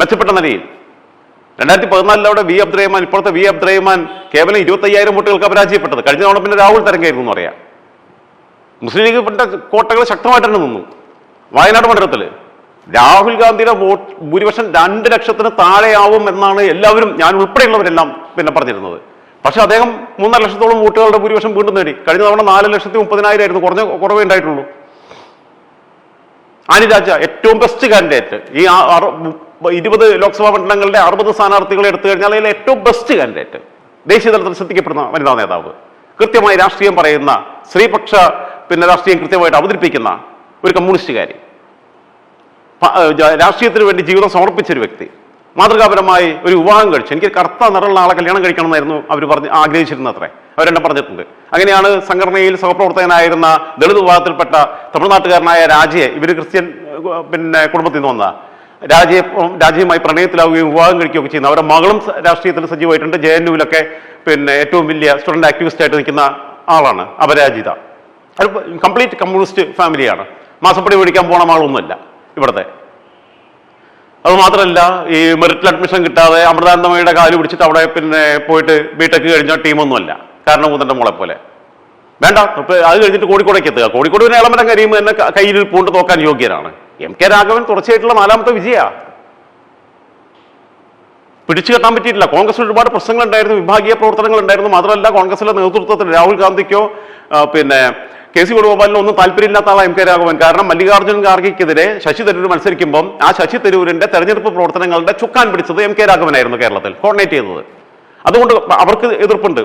മെച്ചപ്പെട്ട നിലയിൽ. രണ്ടായിരത്തി പതിനാലിൽ അവിടെ വി. അബ്ദുറഹ്മാൻ ഇപ്പോഴത്തെ വി. അബ്ദുറഹ്മാൻ കേവലം ഇരുപത്തി അയ്യായിരം വോട്ടുകൾക്ക് പരാജയപ്പെട്ടത്. കഴിഞ്ഞ തവണ പിന്നെ രാഹുൽ തരംഗായിരുന്നു എന്ന് പറയാം. മുസ്ലിം ലീഗ് കോട്ടകൾ ശക്തമായിട്ട് തന്നെ നിന്നു. വയനാട് മണ്ഡലത്തിൽ രാഹുൽ ഗാന്ധിയുടെ വോട്ട് ഭൂരിപക്ഷം രണ്ട് ലക്ഷത്തിന് താഴെയാവും എന്നാണ് എല്ലാവരും ഞാൻ ഉൾപ്പെടെയുള്ളവരെല്ലാം പിന്നെ പറഞ്ഞിരുന്നത്. പക്ഷെ അദ്ദേഹം മൂന്നര ലക്ഷത്തോളം വോട്ടുകളുടെ ഭൂരിപക്ഷം വീണ്ടും നേടി. കഴിഞ്ഞ തവണ നാല് ലക്ഷത്തി മുപ്പതിനായിരം ആയിരുന്നു കുറഞ്ഞ കുറവേ ഉണ്ടായിട്ടുള്ളൂ. ആനി രാജ ഏറ്റവും ബെസ്റ്റ് കാൻഡിഡേറ്റ് ഈ ഇരുപത് ലോക്സഭാ മണ്ഡലങ്ങളുടെ അറുപത് സ്ഥാനാർത്ഥികളെ എടുത്തു കഴിഞ്ഞാൽ അതിൽ ഏറ്റവും ബെസ്റ്റ് കാൻഡിഡേറ്റ് ദേശീയ തലത്തിൽ ശ്രദ്ധിക്കപ്പെടുന്ന വനിതാ നേതാവ്. കൃത്യമായി രാഷ്ട്രീയം പറയുന്ന സ്ത്രീപക്ഷ പിന്നെ രാഷ്ട്രീയം കൃത്യമായിട്ട് അവതരിപ്പിക്കുന്ന ഒരു കമ്മ്യൂണിസ്റ്റുകാരി. രാഷ്ട്രീയത്തിന് വേണ്ടി ജീവിതം സമർപ്പിച്ച ഒരു വ്യക്തി. മാതൃകാപരമായി ഒരു വിവാഹം കഴിച്ചു. എനിക്ക് കറുത്ത നിറമുള്ള ആളെ കല്യാണം കഴിക്കണമെന്നായിരുന്നു അവർ പറഞ്ഞ് ആഗ്രഹിച്ചിരുന്നത് അത്രേ അവരെന്നെ പറഞ്ഞിട്ടുണ്ട്. അങ്ങനെയാണ് സംഘടനയിൽ സഹപ്രവർത്തകനായിരുന്ന ദളിത് വിഭാഗത്തിൽപ്പെട്ട തമിഴ്നാട്ടുകാരനായ രാജയെ ഇവർ ക്രിസ്ത്യൻ പിന്നെ കുടുംബത്തിൽ നിന്ന് വന്ന രാജയെ രാജയുമായി പ്രണയത്തിലാവുകയും വിവാഹം കഴിക്കുകയൊക്കെ ചെയ്യുന്ന അവരുടെ മകളും രാഷ്ട്രീയത്തിൽ സജീവമായിട്ടുണ്ട്. ജെ എൻ യുവിലൊക്കെ പിന്നെ ഏറ്റവും വലിയ സ്റ്റുഡന്റ് ആക്ടിവിസ്റ്റ് ആയിട്ട് നിൽക്കുന്ന ആളാണ് അപരാജിത. അത് കംപ്ലീറ്റ് കമ്മ്യൂണിസ്റ്റ് ഫാമിലിയാണ്. മാസപ്പടി മേടിക്കാൻ പോണ ആളൊന്നുമല്ല ഇവിടുത്തെ. അത് മാത്രമല്ല ഈ മെറിറ്റിൽ അഡ്മിഷൻ കിട്ടാതെ അമൃതാനന്ദമയുടെ കാൽ പിടിച്ചിട്ട് അവിടെ പിന്നെ പോയിട്ട് ബിടെക് കഴിഞ്ഞ ടീമൊന്നുമല്ല. കാരണം കൂതന്റെ മോളെ പോലെ. വേണ്ട അത് കഴിഞ്ഞിട്ട് കോഴിക്കോടേക്ക് എത്തുക. കോഴിക്കോട് പിന്നെ ഇളമരം കരിയുമ്പോൾ തന്നെ ക- കയ്യിൽ പൂണ്ട് നോക്കാൻ യോഗ്യനാണ് എം കെ രാഘവൻ തുടർച്ചയായിട്ടുള്ള നാലാമത്തെ വിജയ. പിടിച്ചു കെട്ടാൻ പറ്റിയിട്ടില്ല. കോൺഗ്രസിൽ ഒരുപാട് പ്രശ്നങ്ങളുണ്ടായിരുന്നു വിഭാഗീയ പ്രവർത്തനങ്ങൾ ഉണ്ടായിരുന്നു മാത്രമല്ല കോൺഗ്രസിലെ നേതൃത്വത്തിൽ രാഹുൽ ഗാന്ധിക്കോ പിന്നെ കെ സി വേണുഗോപാലിന് ഒന്നും താല്പര്യമില്ലാത്ത ആളാണ് എം കെ രാഘവൻ. കാരണം മല്ലികാർജുൻ ഖാർഗെക്കെതിരെ ശശി തരൂർ മത്സരിക്കുമ്പോൾ ആ ശശി തരൂരിന്റെ തെരഞ്ഞെടുപ്പ് പ്രവർത്തനങ്ങളുടെ ചുക്കാൻ പിടിച്ചത് എം കെ രാഘവനായിരുന്നു കേരളത്തിൽ കോർഡിനേറ്റ് ചെയ്തത്. അതുകൊണ്ട് അവർക്ക് എതിർപ്പുണ്ട്.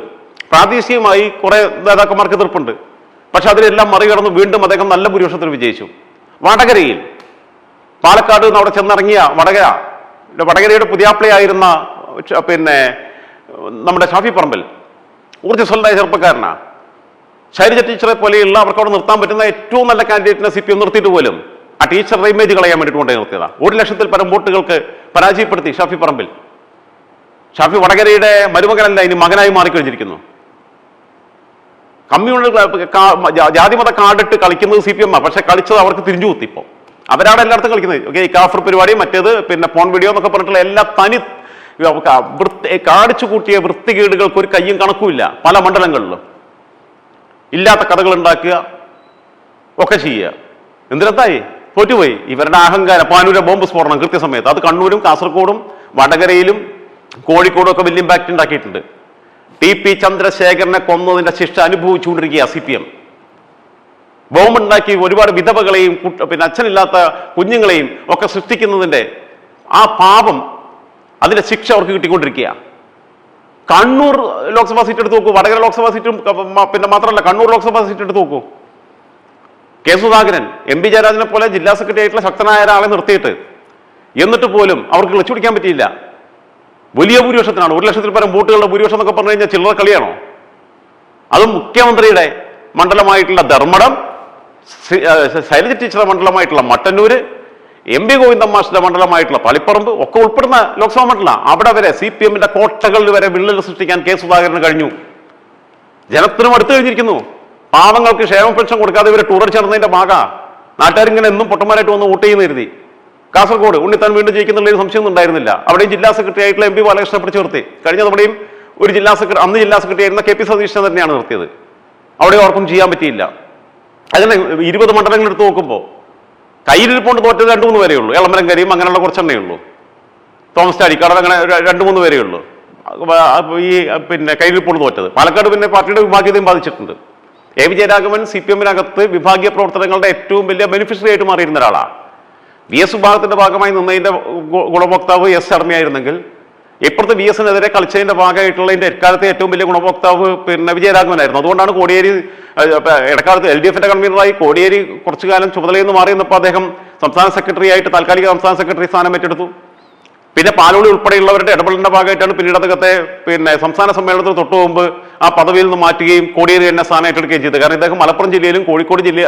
പ്രാദേശികമായി കുറെ നേതാക്കന്മാർക്ക് എതിർപ്പുണ്ട്. പക്ഷെ അതിലെല്ലാം മറികടന്ന് വീണ്ടും അദ്ദേഹം നല്ല ഭൂരിപക്ഷത്തിൽ വിജയിച്ചു. വടകരയിൽ പാലക്കാട് നിന്ന് അവിടെ ചെന്നിറങ്ങിയ വടകര വടകരയുടെ പുതിയാപ്ലയായിരുന്ന പിന്നെ നമ്മുടെ ഷാഫി പറമ്പിൽ ഊർജസ്വലനായ ചെറുപ്പക്കാരനാ. ശൈലജ ടീച്ചറെ പോലെയുള്ള അവർക്ക് അവിടെ നിർത്താൻ പറ്റുന്ന ഏറ്റവും നല്ല കാൻഡിഡേറ്റിനെ സി പി എം നിർത്തിയിട്ട് പോലും ആ ടീച്ചറുടെ ഇമേജ് കളയാൻ വേണ്ടിയിട്ട് കൊണ്ടേ നിർത്തിയതാ. ഒരു ലക്ഷത്തിൽ പരം വോട്ടുകൾക്ക് പരാജയപ്പെടുത്തി ഷാഫി പറമ്പിൽ. ഷാഫി വടകരയുടെ മരുമകനല്ല ഇനി മകനായി മാറിക്കഴിഞ്ഞിരിക്കുന്നു. കമ്മ്യൂണിറ്റി ജാതിമത കാർഡിട്ട് കളിക്കുന്നത് സി പി എം പക്ഷെ കളിച്ചത് അവർക്ക് തിരിഞ്ഞു കുത്തി ഇപ്പോൾ അവരാണ് എല്ലായിടത്തും കളിക്കുന്നത്. ഓക്കെ ഈ കാഫർ പരിപാടി മറ്റേത് പിന്നെ ഫോൺ വീഡിയോ എന്നൊക്കെ പറഞ്ഞിട്ടുള്ള എല്ലാ തനി വൃത്തി കാടിച്ചു കൂട്ടിയ വൃത്തികേടുകൾക്ക് ഒരു കയ്യും കണക്കുമില്ല പല മണ്ഡലങ്ങളിലും. ഇല്ലാത്ത കഥകൾ ഉണ്ടാക്കുക ഒക്കെ ചെയ്യുക. എന്തിനത്തായി? തോറ്റുപോയി. ഇവരുടെ അഹങ്കാരം പാനൂരെ ബോംബ് സ്ഫോടനം കൃത്യസമയത്ത്. അത് കണ്ണൂരും കാസർഗോഡും വടകരയിലും കോഴിക്കോടും ഒക്കെ വലിയ ഇമ്പാക്റ്റ് ഉണ്ടാക്കിയിട്ടുണ്ട്. ടി പി ചന്ദ്രശേഖരനെ കൊന്നതിന്റെ ശിക്ഷ അനുഭവിച്ചുകൊണ്ടിരിക്കുക സി പി എം. ബോംബുണ്ടാക്കി ഒരുപാട് വിധവകളെയും പിന്നെ അച്ഛനില്ലാത്ത കുഞ്ഞുങ്ങളെയും ഒക്കെ സൃഷ്ടിക്കുന്നതിന്റെ ആ പാപം അതിന്റെ ശിക്ഷ അവർക്ക് കിട്ടിക്കൊണ്ടിരിക്കുക കണ്ണൂർ ലോക്സഭാ സീറ്റ് എടുത്ത് നോക്കൂ. വടകര ലോക്സഭാ സീറ്റും പിന്നെ മാത്രമല്ല കണ്ണൂർ ലോക്സഭാ സീറ്റ് എടുത്ത് നോക്കൂ. കെ സുധാകരൻ എം പി ജയരാജനെ പോലെ ജില്ലാ സെക്രട്ടറി ആയിട്ടുള്ള ശക്തനായ ഒരാളെ നിർത്തിയിട്ട് എന്നിട്ട് പോലും അവർക്ക് ക്ലച്ച് പിടിക്കാൻ പറ്റിയില്ല. വലിയ ഭൂരിപക്ഷത്തിനാണ്. ഒരു ലക്ഷത്തിൽ പരം വോട്ടുകളുടെ ഭൂരിപക്ഷം എന്നൊക്കെ പറഞ്ഞു കഴിഞ്ഞാൽ ചില്ലറ കളിയാണോ? അത് മുഖ്യമന്ത്രിയുടെ മണ്ഡലമായിട്ടുള്ള ധർമ്മടം ശൈലജ ടീച്ചറുടെ മണ്ഡലമായിട്ടുള്ള മട്ടന്നൂര് എം പി ഗോവിന്ദൻ മാഷിന്റെ മണ്ഡലമായിട്ടുള്ള പളിപ്പറമ്പ് ഒക്കെ ഉൾപ്പെടുന്ന ലോക്സഭാ മണ്ഡലം. അവിടെ വരെ സി പി എമ്മിന്റെ കോട്ടകളിൽ വരെ വിള്ളൽ സൃഷ്ടിക്കാൻ കെ സുധാകരന് കഴിഞ്ഞു. ജനത്തിനും അടുത്തു കഴിഞ്ഞിരിക്കുന്നു. പാവങ്ങൾക്ക് ക്ഷേമ പെൻഷൻ കൊടുക്കാതെ ഇവരെ ടൂർ ചേർന്നതിന്റെ ഭാഗ. നാട്ടുകാരിങ്ങനെ എന്നും പൊട്ടന്മാരായിട്ട് വന്ന് വോട്ട് ചെയ്യുന്ന കാസർഗോഡ് ഉണ്ണിത്താൻ വീണ്ടും ജയിക്കുന്നുള്ള ഒരു സംശയമൊന്നും ഉണ്ടായിരുന്നില്ല. അവിടെയും ജില്ലാ സെക്രട്ടറി ആയിട്ടുള്ള എം പി ബാലകൃഷ്ണനെ പിടിച്ചു നിർത്തി കഴിഞ്ഞ തവണയും ഒരു ജില്ലാ സെക്രട്ടറി അന്ന് ജില്ലാ സെക്രട്ടറി ആയിരുന്ന കെ പി സതീശനെ തന്നെയാണ് നിർത്തിയത്. അവിടെ ഓർക്കും ചെയ്യാൻ പറ്റിയില്ല. അങ്ങനെ ഇരുപത് മണ്ഡലങ്ങൾ എടുത്ത് നോക്കുമ്പോൾ കയ്യിലിരിപ്പോണ്ട് തോറ്റത് രണ്ട് മൂന്ന് പേരേ ഉള്ളൂ. എളമരം കരിയും അങ്ങനെയുള്ള കുറച്ചെണ്ണേ ഉള്ളൂ. തോമസ് ചാടിക്കാട് അങ്ങനെ രണ്ട് മൂന്ന് പേരേ ഉള്ളൂ. ഈ പിന്നെ കയ്യിലിരിപ്പോണ്ട് തോറ്റത്. പാലക്കാട് പിന്നെ പാർട്ടിയുടെ വിഭാഗീയതയും ബാധിച്ചിട്ടുണ്ട്. A. V Jayaraghavan C P എമ്മിനകത്ത് വിഭാഗീയ പ്രവർത്തനങ്ങളുടെ ഏറ്റവും വലിയ ബെനിഫിഷ്യറി ആയിട്ട് മാറിയിരുന്ന ഒരാളാണ് വി. എസ്. വിഭാഗത്തിന്റെ ഭാഗമായി നിന്നതിന്റെ ഗുണഭോക്താവ് എസ്. ശർമ്മയായിരുന്നെങ്കിൽ ഇപ്പുറത്ത് വി എസിനെതിരെ കളിച്ചതിന്റെ ഭാഗമായിട്ടുള്ളതിന്റെ എക്കാലത്തെ ഏറ്റവും വലിയ ഗുണഭോക്താവ് പിന്നെ വിജയരാഘവനായിരുന്നു. അതുകൊണ്ടാണ് കോടിയേരി ഇടക്കാലത്ത് എൽ ഡി എഫിന്റെ കൺവീനറായി കോടിയേരി കുറച്ചു കാലം ചുമതലയിൽ നിന്ന് മാറി നിന്നപ്പോൾ അദ്ദേഹം സംസ്ഥാന സെക്രട്ടറി ആയിട്ട് താൽക്കാലിക സംസ്ഥാന സെക്രട്ടറി സ്ഥാനം ഏറ്റെടുത്തു. പിന്നെ പാലോളി ഉൾപ്പെടെയുള്ളവരുടെ ഇടപെടലിന്റെ ഭാഗമായിട്ടാണ് പിന്നീട് അദ്ദേഹത്തെ പിന്നെ സംസ്ഥാന സമ്മേളനത്തിന് തൊട്ട് മുമ്പ് ആ പദവിയിൽ നിന്ന് മാറ്റുകയും കോടിയേരി എന്നെ സ്ഥാനം ഏറ്റെടുക്കുകയും ചെയ്തത്. കാരണം ഇദ്ദേഹം മലപ്പുറം ജില്ലയിലും കോഴിക്കോട് ജില്ല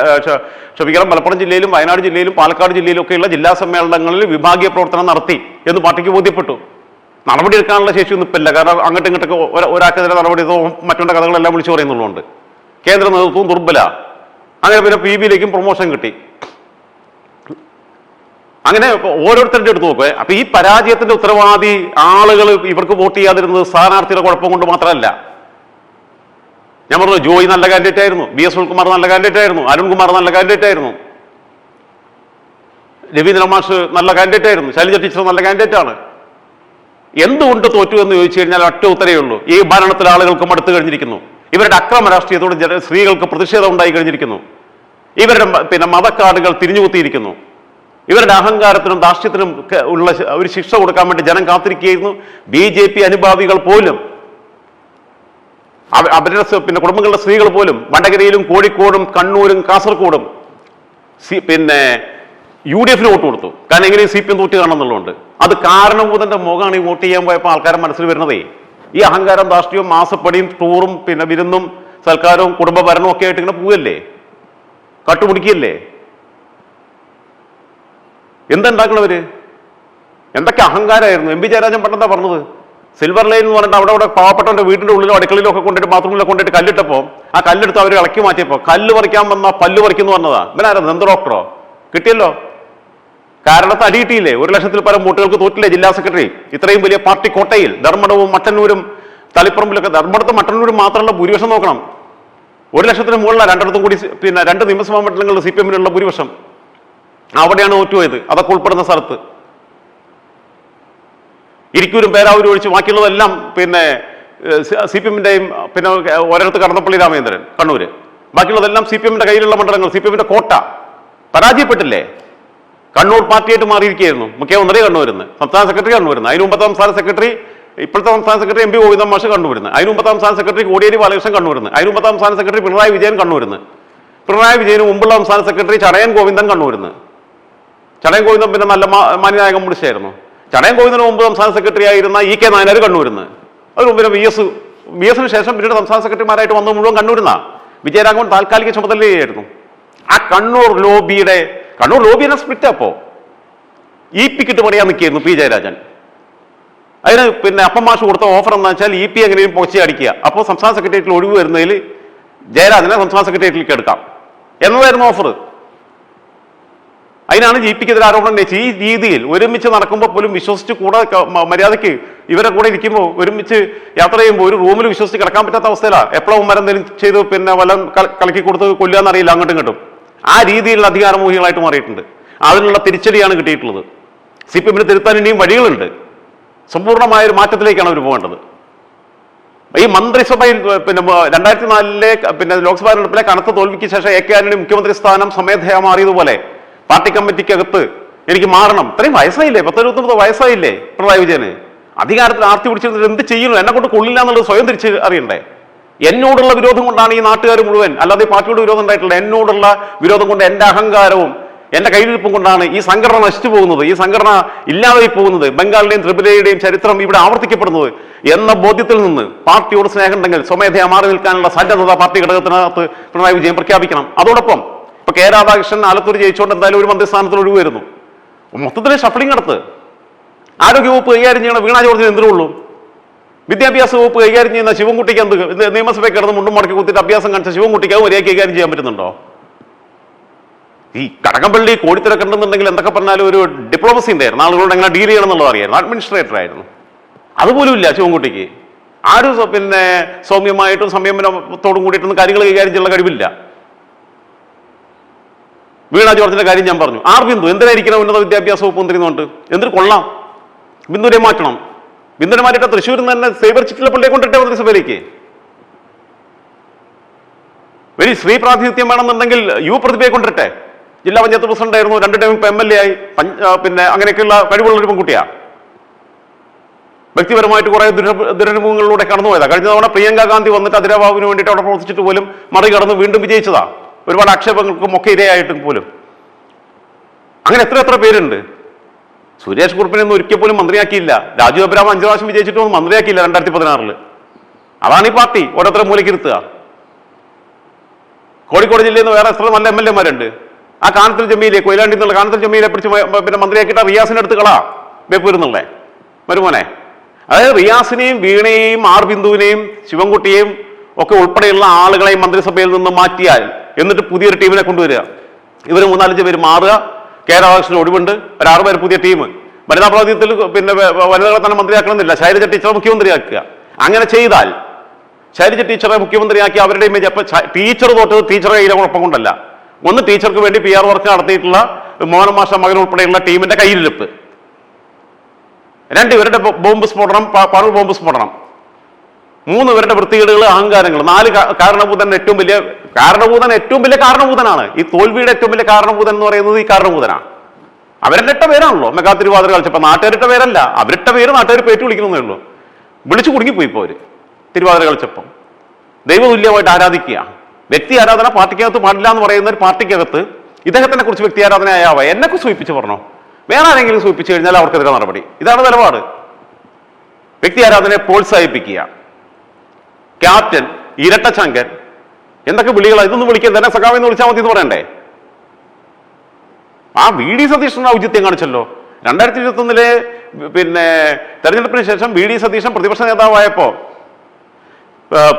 ക്ഷമിക്കണം മലപ്പുറം ജില്ലയിലും വയനാട് ജില്ലയിലും പാലക്കാട് ജില്ലയിലും ഒക്കെയുള്ള ജില്ലാ സമ്മേളനങ്ങളിൽ വിഭാഗീയ പ്രവർത്തനം നടത്തി എന്ന് പാർട്ടിക്ക് ബോധ്യപ്പെട്ടു. നടപടി എടുക്കാനുള്ള ശേഷിയൊന്നും ഇപ്പം ഇല്ല. കാരണം അങ്ങോട്ടും ഇങ്ങോട്ടൊക്കെ ഒരാൾക്കെതിരെ നടപടി എടുത്തോ മറ്റുള്ള കഥകളെല്ലാം വിളിച്ചു പറയുന്നുള്ളതുകൊണ്ട് കേന്ദ്ര നേതൃത്വവും ദുർബല. അങ്ങനെ പിന്നെ പി ബിയിലേക്കും പ്രൊമോഷൻ കിട്ടി. അങ്ങനെ ഓരോരുത്തരുടെ അടുത്ത് നോക്കുക അപ്പൊ ഈ പരാജയത്തിന്റെ ഉത്തരവാദി ആളുകൾ ഇവർക്ക് വോട്ട് ചെയ്യാതിരുന്നത് സ്ഥാനാർത്ഥിയുടെ കുഴപ്പം കൊണ്ട് മാത്രമല്ല. ഞാൻ പറഞ്ഞു ജോയി നല്ല കാൻഡിഡേറ്റ് ആയിരുന്നു. ബി എസ് സുനിൽകുമാർ നല്ല കാൻഡിഡേറ്റ് ആയിരുന്നു. അരുൺകുമാർ നല്ല കാൻഡിഡേറ്റ് ആയിരുന്നു. രവീന്ദ്ര മാഷ് നല്ല കാൻഡിഡേറ്റ് ആയിരുന്നു. ശൈലജ ടീച്ചർ നല്ല കാൻഡിഡേറ്റ് ആണ്. എന്തുകൊണ്ട് തോറ്റു എന്ന് ചോദിച്ചു കഴിഞ്ഞാൽ ഒറ്റ ഉത്തരേ ഉള്ളൂ. ഈ ഭരണത്തിൽ ആളുകൾക്ക് മടുത്തു കഴിഞ്ഞിരിക്കുന്നു. ഇവരുടെ അക്രമ രാഷ്ട്രീയത്തോട് ജന സ്ത്രീകൾക്ക് പ്രതിഷേധം ഉണ്ടായി കഴിഞ്ഞിരിക്കുന്നു. ഇവരുടെ പിന്നെ മതക്കാടുകൾ തിരിഞ്ഞുകുത്തിയിരിക്കുന്നു. ഇവരുടെ അഹങ്കാരത്തിനും ദാർഷ്ട്യത്തിനും ഉള്ള ഒരു ശിക്ഷ കൊടുക്കാൻ വേണ്ടി ജനം കാത്തിരിക്കുകയായിരുന്നു. ബി ജെ പി അനുഭാവികൾ പോലും. അവരുടെ പിന്നെ കുടുംബങ്ങളുടെ സ്ത്രീകൾ പോലും വടകരയിലും കോഴിക്കോടും കണ്ണൂരും കാസർഗോഡും പിന്നെ യു ഡി എഫിന് വോട്ട് കൊടുത്തു. കാരണം എങ്ങനെയും സി പി എം തോറ്റ് കാണുന്നുള്ളതുകൊണ്ട് അത് കാരണഭൂതന്റെ മുഖമാണ് ഈ വോട്ട് ചെയ്യാൻ പോയപ്പോൾ ആൾക്കാരുടെ മനസ്സിൽ വരുന്നതേ. ഈ അഹങ്കാരം രാഷ്ട്രീയവും മാസപ്പടിയും ടൂറും പിന്നെ വിരുന്നും സൽക്കാരവും കുടുംബ ഭരണവും ഒക്കെ ആയിട്ട് ഇങ്ങനെ പോവല്ലേ? കട്ടുപിടിക്കല്ലേ? എന്തുണ്ടാക്കണവര് എന്തൊക്കെ അഹങ്കാരമായിരുന്നു എം പി ജയരാജൻ പണ്ടെന്താ പറഞ്ഞത്? സിൽവർ ലൈൻ എന്ന് പറഞ്ഞിട്ട് അവിടെ അവിടെ പാവപ്പെട്ടവന്റെ വീടിന്റെ ഉള്ളിലോ അടുക്കളയിലോ ഒക്കെ കൊണ്ടിട്ട് ബാത്റൂമിലൊക്കെ കൊണ്ടിട്ട് കല്ലിട്ടപ്പോൾ ആ കല്ലെടുത്ത് അവർ ഇളക്കി മാറ്റിയപ്പോൾ കല്ല് പറിക്കാൻ വന്ന പല്ല് പറിക്കുന്നു പറഞ്ഞതാ. ഇവനായിരുന്നു എന്ത് ഡോക്ടറോ കിട്ടിയല്ലോ? കാരണത്ത് അടി ഒരു ലക്ഷത്തിൽ പരം വോട്ടുകൾക്ക് തോറ്റില്ലേ ജില്ലാ സെക്രട്ടറി? ഇത്രയും വലിയ പാർട്ടി കോട്ടയിൽ ധർമ്മടവും മട്ടന്നൂരും തളിപ്പറമ്പിലൊക്കെ ധർമ്മടത്തും മട്ടന്നൂരും മാത്രമുള്ള ഭൂരിപക്ഷം നോക്കണം. ഒരു ലക്ഷത്തിന് മുകളിലാണ് രണ്ടിടത്തും കൂടി പിന്നെ രണ്ട് നിയമസഭാ മണ്ഡലങ്ങളിൽ സി പി എമ്മിനുള്ള ഭൂരിപക്ഷം. അവിടെയാണ് തോറ്റുപോയത് അതൊക്കെ ഉൾപ്പെടുന്ന സ്ഥലത്ത്. ഇരിക്കൂരും പേരാവൂരും ഒഴിച്ച് ബാക്കിയുള്ളതെല്ലാം പിന്നെ സി പി എമ്മിന്റെയും പിന്നെ ഒരിടത്ത് കടന്നപ്പള്ളി രാമചന്ദ്രൻ കണ്ണൂര്. ബാക്കിയുള്ളതെല്ലാം സി പി എമ്മിന്റെ കയ്യിലുള്ള മണ്ഡലങ്ങൾ സി പി എമ്മിന്റെ കോട്ട. പരാജയപ്പെട്ടില്ലേ? കണ്ണൂർ പാർട്ടിയായിട്ട് മാറിയിരിക്കുകയായിരുന്നു. മുഖ്യമന്ത്രി കണ്ണൂരുന്ന്. സംസ്ഥാന സെക്രട്ടറി കണ്ണൂരുന്ന്. അതിന് മുമ്പത്തെ സംസ്ഥാന സെക്രട്ടറി ഇപ്പോഴത്തെ സംസ്ഥാന സെക്രട്ടറി എം പി ഗോവിന്ദൻ മാഷ് കണ്ണൂരുന്ന്. അതിന് മുമ്പത്തെ സംസ്ഥാന സെക്രട്ടറി കോടിയേരി ബാലകൃഷ്ണൻ കണ്ണൂരുന്ന്. അതിന് മുമ്പത്തെ സംസ്ഥാന സെക്രട്ടറി പിണറായി വിജയൻ കണ്ണൂരുന്ന്. പിണറായി വിജയന് മുമ്പുള്ള സംസ്ഥാന സെക്രട്ടറി ചടയൻ ഗോവിന്ദൻ കണ്ണൂരുന്ന്. ചടയൻ ഗോവിന്ദൻ പിന്നെ നല്ല മാ- മാന്യനായകം മുടിച്ചായിരുന്നു. ചടയൻ ഗോവിന്ദന് മുമ്പ് സംസ്ഥാന സെക്രട്ടറി ആയിരുന്ന ഇ കെ നായനാർ കണ്ണൂരുന്ന്. അതിന് മുമ്പ് വി എസ് വി എസിന് ശേഷം പിന്നീട് സംസ്ഥാന സെക്രട്ടറിമാരായിട്ട് വന്നത് മുഴുവൻ കണ്ണൂരിന്നാ. വിജയരാഘവൻ താൽക്കാലിക ചുമതലയായിരുന്നു. ആ കണ്ണൂർ ലോബിയുടെ കണ്ണൂർ ലോബി എന്നെ സ്പ്ലിറ്റ് അപ്പോ ഇ പിക്കിട്ട് പണിയാൻ നിൽക്കുകയായിരുന്നു പി ജയരാജൻ. അതിന് പിന്നെ അപ്പം മാഷ് കൊടുത്ത ഓഫർ എന്താ വെച്ചാൽ ഇ പി എങ്ങനെയും പൊച്ചി അടിക്കുക. അപ്പോൾ സംസ്ഥാന സെക്രട്ടേറിയറ്റിൽ ഒഴിവ് വരുന്നതിൽ ജയരാജനെ സംസ്ഥാന സെക്രട്ടേറിയറ്റിലേക്ക് എടുക്കാം. എന്നതായിരുന്നു ഓഫർ അതിനാണ് ജി പിക്കെതിരെ ആരോപണം ഉന്നയിച്ചത്. ഈ രീതിയിൽ ഒരുമിച്ച് നടക്കുമ്പോൾ പോലും വിശ്വസിച്ച് കൂടെ മര്യാദയ്ക്ക് ഇവരെ കൂടെ ഇരിക്കുമ്പോൾ ഒരുമിച്ച് യാത്ര ചെയ്യുമ്പോൾ ഒരു റൂമിൽ വിശ്വസിച്ച് കിടക്കാൻ പറ്റാത്ത അവസ്ഥയിലാണ് എപ്പോഴും മരം ചെയ്ത് പിന്നെ വല്ല കലക്കി കൊടുത്ത് കൊല്ലുക എന്നറിയില്ല. അങ്ങോട്ടും ഇങ്ങോട്ടും. ആ രീതിയിലുള്ള അധികാരമോഹികളായിട്ട് മാറിയിട്ടുണ്ട്. അതിനുള്ള തിരിച്ചടിയാണ് കിട്ടിയിട്ടുള്ളത്. സി പി എമ്മിന് തിരുത്താൻ ഇനിയും വഴികളുണ്ട്. സമ്പൂർണമായ ഒരു മാറ്റത്തിലേക്കാണ് അവർ പോകേണ്ടത്. ഈ മന്ത്രിസഭയിൽ പിന്നെ രണ്ടായിരത്തി നാലിലെ പിന്നെ ലോക്സഭാ തെരഞ്ഞെടുപ്പിലെ കനത്ത തോൽവിക്ക് ശേഷം എ കെ ആന്റണി മുഖ്യമന്ത്രി സ്ഥാനം സ്വമേധയാ മാറിയതുപോലെ പാർട്ടി കമ്മിറ്റിക്കകത്ത് എനിക്ക് മാറണം. ഇത്രയും വയസ്സായില്ലേ? പത്ത് ഇരുപത്തൊമ്പത് വയസ്സായില്ലേ പിണറായി വിജയന്? അധികാരത്തിൽ ആർത്തി പിടിച്ചിരുന്നിട്ട് എന്ത് ചെയ്യുന്നു? എന്നെ കൊണ്ട് കൊള്ളില്ല എന്നുള്ളത് സ്വയം തിരിച്ച് അറിയണ്ടേ? എന്നോടുള്ള വിരോധം കൊണ്ടാണ് ഈ നാട്ടുകാർ മുഴുവൻ അല്ലാതെ പാർട്ടിയോട് വിരോധം ഉണ്ടായിട്ടില്ല. എന്നോടുള്ള വിരോധം കൊണ്ട് എന്റെ അഹങ്കാരവും എന്റെ കയ്യിലിരിപ്പും കൊണ്ടാണ് ഈ സംഘടന നശിച്ചു പോകുന്നത്. ഈ സംഘടന ഇല്ലാതായി പോകുന്നത്. ബംഗാളിലെയും ത്രിപുരയുടെയും ചരിത്രം ഇവിടെ ആവർത്തിക്കപ്പെടുന്നത് എന്ന ബോധ്യത്തിൽ നിന്ന് പാർട്ടിയോട് സ്നേഹം ഉണ്ടെങ്കിൽ സ്വമേധയാ മാറി നിൽക്കാനുള്ള സന്നദ്ധത പാർട്ടി ഘടകത്തിനകത്ത് പിണറായി വിജയൻ പ്രഖ്യാപിക്കണം. അതോടൊപ്പം ഇപ്പൊ കെ രാധാകൃഷ്ണൻ ആലത്തൂർ ജയിച്ചുകൊണ്ട് എന്തായാലും ഒരു മന്ത്രിസ്ഥാനത്തിൽ ഒഴിവായിരുന്നു. മൊത്തത്തിൽ ഷഫ്ലിംഗ് നടത്ത്. ആരോഗ്യവകുപ്പ് കൈകാര്യം ചെയ്യണം വീണാ ജോർജിന് എന്തിനുള്ളൂ? വിദ്യാഭ്യാസ വകുപ്പ് കൈകാര്യം ചെയ്യുന്ന ശിവൻകുട്ടിക്ക് എന്ത് നിയമസഭയിൽ കിടന്ന് മുണ്ടും മുടക്കി കുത്തിയിട്ട് അഭ്യാസം കാണിച്ച ശിവൻകുട്ടിക്ക് അത് മര്യാദ കൈകാര്യം ചെയ്യാൻ പറ്റുന്നുണ്ടോ? ഈ കടകംപള്ളി കോടിത്തിരക്ക് ഉണ്ടെന്നുണ്ടെങ്കിൽ എന്തൊക്കെ പറഞ്ഞാലും ഒരു ഡിപ്ലോമസി ഉണ്ടായിരുന്നു. ആളുകളോട് എങ്ങനെ ഡീൽ ചെയ്യണം എന്നുള്ളത് അറിയായിരുന്നു. അഡ്മിനിസ്ട്രേറ്റർ ആയിരുന്നു. അതുപോലും ഇല്ല ശിവൻകുട്ടിക്ക്. ആരും പിന്നെ സൗമ്യമായിട്ടും സംയമനത്തോടും കൂടിയിട്ടൊന്നും കാര്യങ്ങൾ കൈകാര്യം ചെയ്യാനുള്ള കഴിവില്ല. വീണ ജോർജിന്റെ കാര്യം ഞാൻ പറഞ്ഞു. ആർ ബിന്ദു എന്തിനായിരിക്കണം ഉന്നത വിദ്യാഭ്യാസ വകുപ്പ് മന്ത്രി എന്നുകൊണ്ട്? എന്തിനു കൊള്ളാം. ബിന്ദുവിനെ മാറ്റണം. ബിന്ദുവിനെ മാറ്റിയിട്ട് തൃശ്ശൂരിൽ നിന്ന് തന്നെ സേവർ ചിറ്റിലപ്പള്ളിയെ കൊണ്ടിട്ടേ മന്ത്രിസഭയിലേക്ക് വലിയ സ്ത്രീ പ്രാതിനിധ്യം വേണമെന്നുണ്ടെങ്കിൽ യു പ്രതിഭയെ കൊണ്ടിട്ടെ ജില്ലാ പഞ്ചായത്ത് പ്രസിഡന്റ് ആയിരുന്നു രണ്ട് ടൈം എം എൽ എ ആയി പിന്നെ അങ്ങനെയൊക്കെയുള്ള കഴിവുള്ള ഒരു പെൺകുട്ടിയാ. വ്യക്തിപരമായിട്ട് കുറെ ദുരനുഭവങ്ങളിലൂടെ ദുരനുഭവങ്ങളിലൂടെ കടന്നുപോയതാ കഴിഞ്ഞ തവണ പ്രിയങ്ക ഗാന്ധി വന്നിട്ട് അതിരാബാബുവിന് വേണ്ടിയിട്ട് അവിടെ പ്രവർത്തിച്ചിട്ട് പോലും മറികടന്ന് വീണ്ടും വിജയിച്ചതാ. ഒരുപാട് ആക്ഷേപങ്ങൾക്കും ഒക്കെ ഇരയായിട്ടും പോലും. അങ്ങനെ എത്ര എത്ര പേരുണ്ട്? സുരേഷ് കുറുപ്പിനെ ഒന്നും ഒരിക്കൽ പോലും മന്ത്രിയാക്കിയില്ല. രാജു അബ്രാം അഞ്ചു പ്രാവശ്യം വിജയിച്ചിട്ട് ഒന്നും മന്ത്രിയാക്കിയില്ല രണ്ടായിരത്തി പതിനാറിൽ. അതാണ് ഈ പാർട്ടി ഓരോരുത്തരെ മൂലക്കിരുത്തുക കോഴിക്കോട് ജില്ലയിൽ നിന്ന് വേറെ എത്ര നല്ല എം എൽ എമാരുണ്ട് ആ കാനത്തിൽ ജമീലെ കൊയിലാണ്ടി എന്നുള്ള കാനത്തിൽ ജമീലെ പിടിച്ച് പിന്നെ മന്ത്രിയാക്കിയിട്ട് റിയാസിനെ അടുത്ത് കളാ. ബേപ്പൂരുന്നുള്ളേ വരുമോനെ അതായത് റിയാസിനെയും വീണയെയും ആർ ബിന്ദുവിനെയും ശിവൻകുട്ടിയെയും ഒക്കെ ഉൾപ്പെടെയുള്ള ആളുകളെയും മന്ത്രിസഭയിൽ നിന്ന് മാറ്റിയാൽ എന്നിട്ട് പുതിയൊരു ടീമിനെ കൊണ്ടുവരിക. ഇവർ മൂന്നാലഞ്ച് പേര് മാറുക. കെ രാധാകൃഷ്ണൻ ഒഴിവുണ്ട് ഒരു ആറ് പേര് പുതിയ ടീം. വനിതാ പ്രാതിനിധ്യത്തിൽ പിന്നെ വനിതകളെ തന്നെ മന്ത്രിയാക്കണമെന്നില്ല. ശൈലജ ടീച്ചറെ മുഖ്യമന്ത്രിയാക്കുക. അങ്ങനെ ചെയ്താൽ ശൈലജ ടീച്ചറെ മുഖ്യമന്ത്രിയാക്കി അവരുടെ ഇമേജ് അപ്പൊ ടീച്ചർ തോറ്റത് ടീച്ചറെ കയ്യിലെ കുഴപ്പം കൊണ്ടല്ല. ഒന്ന് ടീച്ചർക്ക് വേണ്ടി പി ആർ വർക്ക് നടത്തിയിട്ടുള്ള മോഹൻ മാഷ മകൻ ഉൾപ്പെടെയുള്ള ടീമിന്റെ കയ്യിലിരിപ്പ്. രണ്ട് ബോംബ് സ്ഫോടനം പ- പറവ് ബോംബ് സ്ഫോടനം. മൂന്ന് പേരുടെ വൃത്തികേടുകൾ അഹങ്കാരങ്ങൾ. നാല് കാരണഭൂതൻ ഏറ്റവും വലിയ കാരണഭൂതൻ ഏറ്റവും വലിയ കാരണഭൂതനാണ്. ഈ തോൽവിയുടെ ഏറ്റവും വലിയ കാരണഭൂതൻ എന്ന് പറയുന്നത് ഈ കാരണഭൂതനാണ്. അവരുടെ ഇട്ട പേരാണല്ലോ. മെഗാ തിരുവാതിര കളിച്ചപ്പോ നാട്ടുകാരുടെ പേരല്ല. അവരുടെ പേര് നാട്ടുകാർ പേറ്റ് വിളിക്കണമെന്നേ ഉള്ളൂ. വിളിച്ചു കുടുങ്ങിപ്പോയി പോയി അവർ തിരുവാതിര കളിച്ചപ്പം. ദൈവതുല്യമായിട്ട് ആരാധിക്കുക. വ്യക്തി ആരാധന പാർട്ടിക്കകത്ത് പാടില്ല എന്ന് പറയുന്ന ഒരു പാർട്ടിക്കകത്ത് ഇദ്ദേഹത്തിനെ കുറിച്ച് വ്യക്തി ആരാധനയാവ എന്നെ സൂചിപ്പിച്ച് പറഞ്ഞോ? വേറെ ആരെങ്കിലും സൂചിപ്പിച്ചു കഴിഞ്ഞാൽ അവർക്കെതിരെ നടപടി. ഇതാണ് നിലപാട്. വ്യക്തി ആരാധനയെ പ്രോത്സാഹിപ്പിക്കുക. ക്യാപ്റ്റൻ ഇരട്ടച്ചങ്കൻ എന്തൊക്കെ വിളികളാണ് ഇതൊന്നും വിളിക്കാൻ തന്നെ സഖാവെന്ന് വിളിച്ചാൽ മതി എന്ന് പറയണ്ടേ? ആ വി ഡി സതീശൻ ഔചിത്യം കാണിച്ചല്ലോ. രണ്ടായിരത്തി ഇരുപത്തി ഒന്നിലെ പിന്നെ തെരഞ്ഞെടുപ്പിന് ശേഷം വി ഡി സതീശൻ പ്രതിപക്ഷ നേതാവായപ്പോ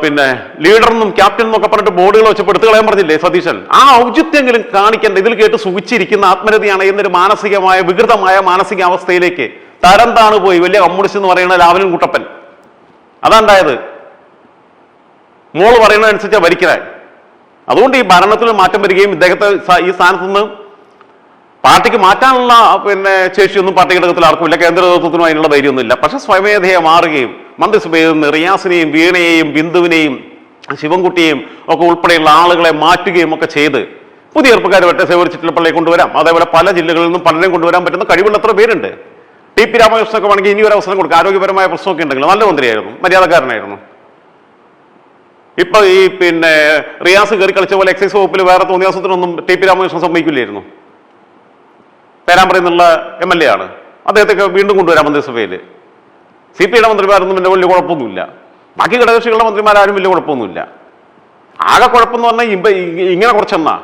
പിന്നെ ലീഡറെന്നും ക്യാപ്റ്റൻ എന്നൊക്കെ പറഞ്ഞിട്ട് ബോർഡുകൾ വെച്ചപ്പോൾ എടുത്തു കളയാൻ പറഞ്ഞില്ലേ സതീശൻ? ആ ഔചിത്യമെങ്കിലും കാണിക്കേണ്ട ഇതിൽ കേട്ട് സുഖിച്ചിരിക്കുന്ന ആത്മരതിയാണ് എന്നൊരു മാനസികമായ വികൃതമായ മാനസിക അവസ്ഥയിലേക്ക് തരം താണു പോയി. വലിയ കമ്മ്യൂണിസ്റ്റ് എന്ന് പറയുന്ന ലാവനും കുട്ടപ്പൻ. അതാണ്ടായത് മോൾ പറയുന്നതനുസരിച്ചാണ് ഭരിക്കണേ. അതുകൊണ്ട് ഈ ഭരണത്തിൽ മാറ്റം വരികയും ഇദ്ദേഹത്തെ ഈ സ്ഥാനത്ത് നിന്ന് പാർട്ടിക്ക് മാറ്റാനുള്ള പിന്നെ ശേഷിയൊന്നും പാർട്ടി ഘടകത്തിൽ ആർക്കുമില്ല കേന്ദ്ര നേതൃത്വത്തിനും അതിനുള്ള ധൈര്യമൊന്നുമില്ല. പക്ഷെ സ്വയമേധയെ മാറുകയും മന്ത്രിസഭയിൽ നിന്ന് റിയാസിനെയും വീണയെയും ബിന്ദുവിനെയും ശിവൻകുട്ടിയെയും ഒക്കെ ഉൾപ്പെടെയുള്ള ആളുകളെ മാറ്റുകയും ഒക്കെ ചെയ്ത് പുതിയ ചെറുപ്പക്കാർ വട്ടെ സേവരിച്ചിട്ടുള്ള കൊണ്ടുവരാം. അതേപോലെ പല ജില്ലകളിൽ നിന്നും പലരെയും കൊണ്ടുവരാൻ പറ്റുന്ന കഴിവുള്ള എത്ര പേരുണ്ട്. ടി പി രാമകൃഷ്ണനൊക്കെ വേണമെങ്കിൽ ഇനി ഒരു അവസരം കൊടുക്കുക ആരോഗ്യപരമായ പ്രശ്നമൊക്കെ ഉണ്ടെങ്കിൽ നല്ല മന്ത്രിയായിരുന്നു മര്യാദക്കാരനായിരുന്നു. ഇപ്പൊ ഈ പിന്നെ റിയാസ് കയറി കളിച്ച പോലെ എക്സൈസ് വകുപ്പിൽ വേറെ തോന്നിയാസത്തിനൊന്നും ടി പി രാമകൃഷ്ണൻ സമ്മതിക്കില്ലായിരുന്നു. പേരാമ്പ്രയിൽ എം എൽ എ ആണ്. അദ്ദേഹത്തെ വീണ്ടും കൊണ്ടുവരാം മന്ത്രിസഭയിൽ സി പി ഐയുടെ മന്ത്രിമാരൊന്നും പിന്നെ വലിയ കുഴപ്പമൊന്നുമില്ല. ബാക്കി ഘടകകക്ഷികളുടെ മന്ത്രിമാരാരും വലിയ കുഴപ്പമൊന്നുമില്ല. ആകെ കുഴപ്പമെന്ന് പറഞ്ഞാൽ ഇമ്പ ഇങ്ങനെ കുറച്ചെന്നാ.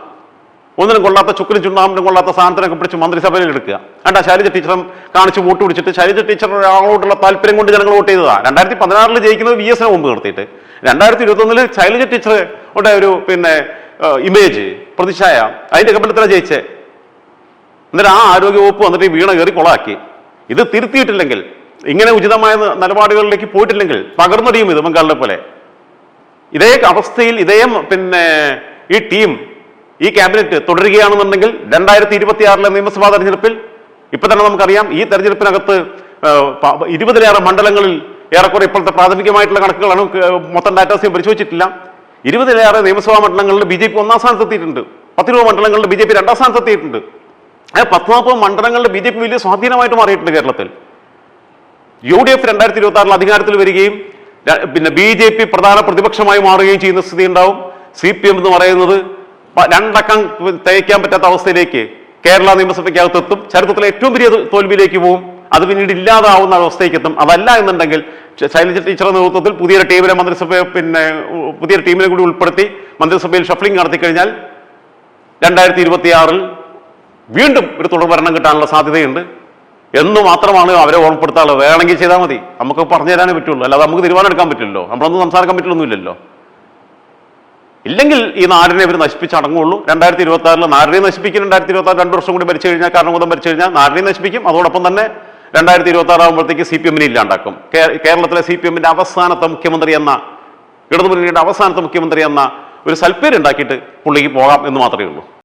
ഒന്നിനും കൊള്ളാത്ത ചുക്കിലും ചുണ്ണാമ്പിനും കൊള്ളാത്ത സാധനത്തിനൊക്കെ പിടിച്ച് മന്ത്രിസഭയിൽ എടുക്കുക. വേണ്ട ശൈലജ ടീച്ചറും കാണിച്ച് വോട്ട് പിടിച്ചിട്ട് ശൈലജ ടീച്ചർ ഒരാളോടുള്ള താല്പര്യം കൊണ്ട് ജനങ്ങൾ വോട്ട് ചെയ്തതാണ് രണ്ടായിരത്തി പതിനാറിൽ ജയിക്കുന്നത് വി എസിനെ മുമ്പ് നിർത്തിയിട്ട്. രണ്ടായിരത്തി ഇരുപത്തൊന്നിൽ ശൈലജ ടീച്ചറുടെ ഒരു പിന്നെ ഇമേജ് പ്രതിച്ഛായ. അതിന്റെ കമ്പലത്തിലാണ് ജയിച്ചേ. എന്നിട്ട് ആ ആരോഗ്യവകുപ്പ് വന്നിട്ട് വീണ കയറി കൊളാക്കി. ഇത് തിരുത്തിയിട്ടില്ലെങ്കിൽ ഇങ്ങനെ ഉചിതമായ നിലപാടുകളിലേക്ക് പോയിട്ടില്ലെങ്കിൽ പകർന്നടിയും ഇത് ബംഗാളിനെ പോലെ. ഇതേ അവസ്ഥയിൽ ഇതേ പിന്നെ ഈ ടീം ഈ ക്യാബിനറ്റ് തുടരുകയാണെന്നുണ്ടെങ്കിൽ രണ്ടായിരത്തി ഇരുപത്തി ആറിലെ നിയമസഭാ തെരഞ്ഞെടുപ്പിൽ ഇപ്പൊ തന്നെ നമുക്കറിയാം ഈ തെരഞ്ഞെടുപ്പിനകത്ത് ഇരുപതിലേറെ മണ്ഡലങ്ങളിൽ ഏറെക്കുറെ ഇപ്പോഴത്തെ പ്രാഥമികമായിട്ടുള്ള കണക്കുകളാണ് മൊത്തം ഡാറ്റാസ് ഞാൻ പരിശോധിച്ചിട്ടില്ല. ഇരുപതിലേറെ നിയമസഭാ മണ്ഡലങ്ങളിൽ ബി ജെ പി ഒന്നാം സ്ഥാനത്തെത്തിയിട്ടുണ്ട്. രൂപ മണ്ഡലങ്ങളിൽ ബി ജെ പി രണ്ടാം സ്ഥാനത്തെത്തിയിട്ടുണ്ട്. അങ്ങനെ പത്ത് നാൽപ്പത് മണ്ഡലങ്ങളിൽ ബി ജെ പി വലിയ സ്വാധീനമായിട്ട് മാറിയിട്ടുണ്ട് കേരളത്തിൽ. യു ഡി എഫ് രണ്ടായിരത്തി ഇരുപത്തി ആറിൽ അധികാരത്തിൽ വരികയും പിന്നെ ബി ജെ പി പ്രധാന പ്രതിപക്ഷമായി മാറുകയും ചെയ്യുന്ന സ്ഥിതി ഉണ്ടാവും സി പി എം എന്ന് പറയുന്നത് രണ്ടക്കം തയ്ക്കാൻ പറ്റാത്ത അവസ്ഥയിലേക്ക് കേരള നിയമസഭയ്ക്കകത്തെത്തും. ചരിത്രത്തിലെ ഏറ്റവും വലിയ തോൽവിയിലേക്ക് പോകും അത് പിന്നീട് ഇല്ലാതാവുന്ന അവസ്ഥയ്ക്ക് എത്തും അതല്ല എന്നുണ്ടെങ്കിൽ ശൈലജ ടീച്ചറുടെ നേതൃത്വത്തിൽ പുതിയൊരു ടീമിനെ മന്ത്രിസഭ പിന്നെ പുതിയൊരു ടീമിനെ കൂടി ഉൾപ്പെടുത്തി മന്ത്രിസഭയിൽ ഷഫ്ലിംഗ് നടത്തി കഴിഞ്ഞാൽ രണ്ടായിരത്തി ഇരുപത്തിയാറിൽ വീണ്ടും ഒരു തുടർ ഭരണം കിട്ടാനുള്ള സാധ്യതയുണ്ട്. എന്ന് മാത്രമാണ് അവരെ ഓർമ്മപ്പെടുത്താനുള്ളത്. വേണമെങ്കിൽ ചെയ്താൽ മതി. നമുക്ക് പറഞ്ഞു തരാനേ പറ്റുള്ളൂ. അല്ലാതെ നമുക്ക് തീരുമാനം എടുക്കാൻ പറ്റില്ലല്ലോ. നമ്മളൊന്നും സംസാരിക്കാൻ പറ്റില്ലൊന്നുമില്ലല്ലോ. ഇല്ലെങ്കിൽ ഈ നാടിനെ ഇവർ നശിപ്പിച്ച് അടങ്ങുള്ളൂ രണ്ടായിരത്തി ഇരുപത്തി ആറിൽ നാടിനെ നശിപ്പിക്കും. രണ്ടായിരത്തി ഇരുപത്തി ആറ് രണ്ട് വർഷം കൂടി ഭരിച്ചു കഴിഞ്ഞാൽ കാരണബോധം ഭരിച്ചു കഴിഞ്ഞാൽ നാടിനെ നശിപ്പിക്കും. അതോടൊപ്പം തന്നെ രണ്ടായിരത്തി ഇരുപത്തി ആറാകുമ്പോഴത്തേക്ക് സി പി എമ്മിനെ ഇല്ലാണ്ടാക്കും കേരളത്തിലെ സി പി എമ്മിന്റെ അവസാനത്തെ മുഖ്യമന്ത്രി എന്ന ഇടതുമുന്നണിയുടെ അവസാനത്തെ മുഖ്യമന്ത്രി എന്ന ഒരു സൽപ്പേര് ഉണ്ടാക്കിയിട്ട് പുള്ളിക്ക് പോകാം എന്ന് മാത്രമേ ഉള്ളൂ.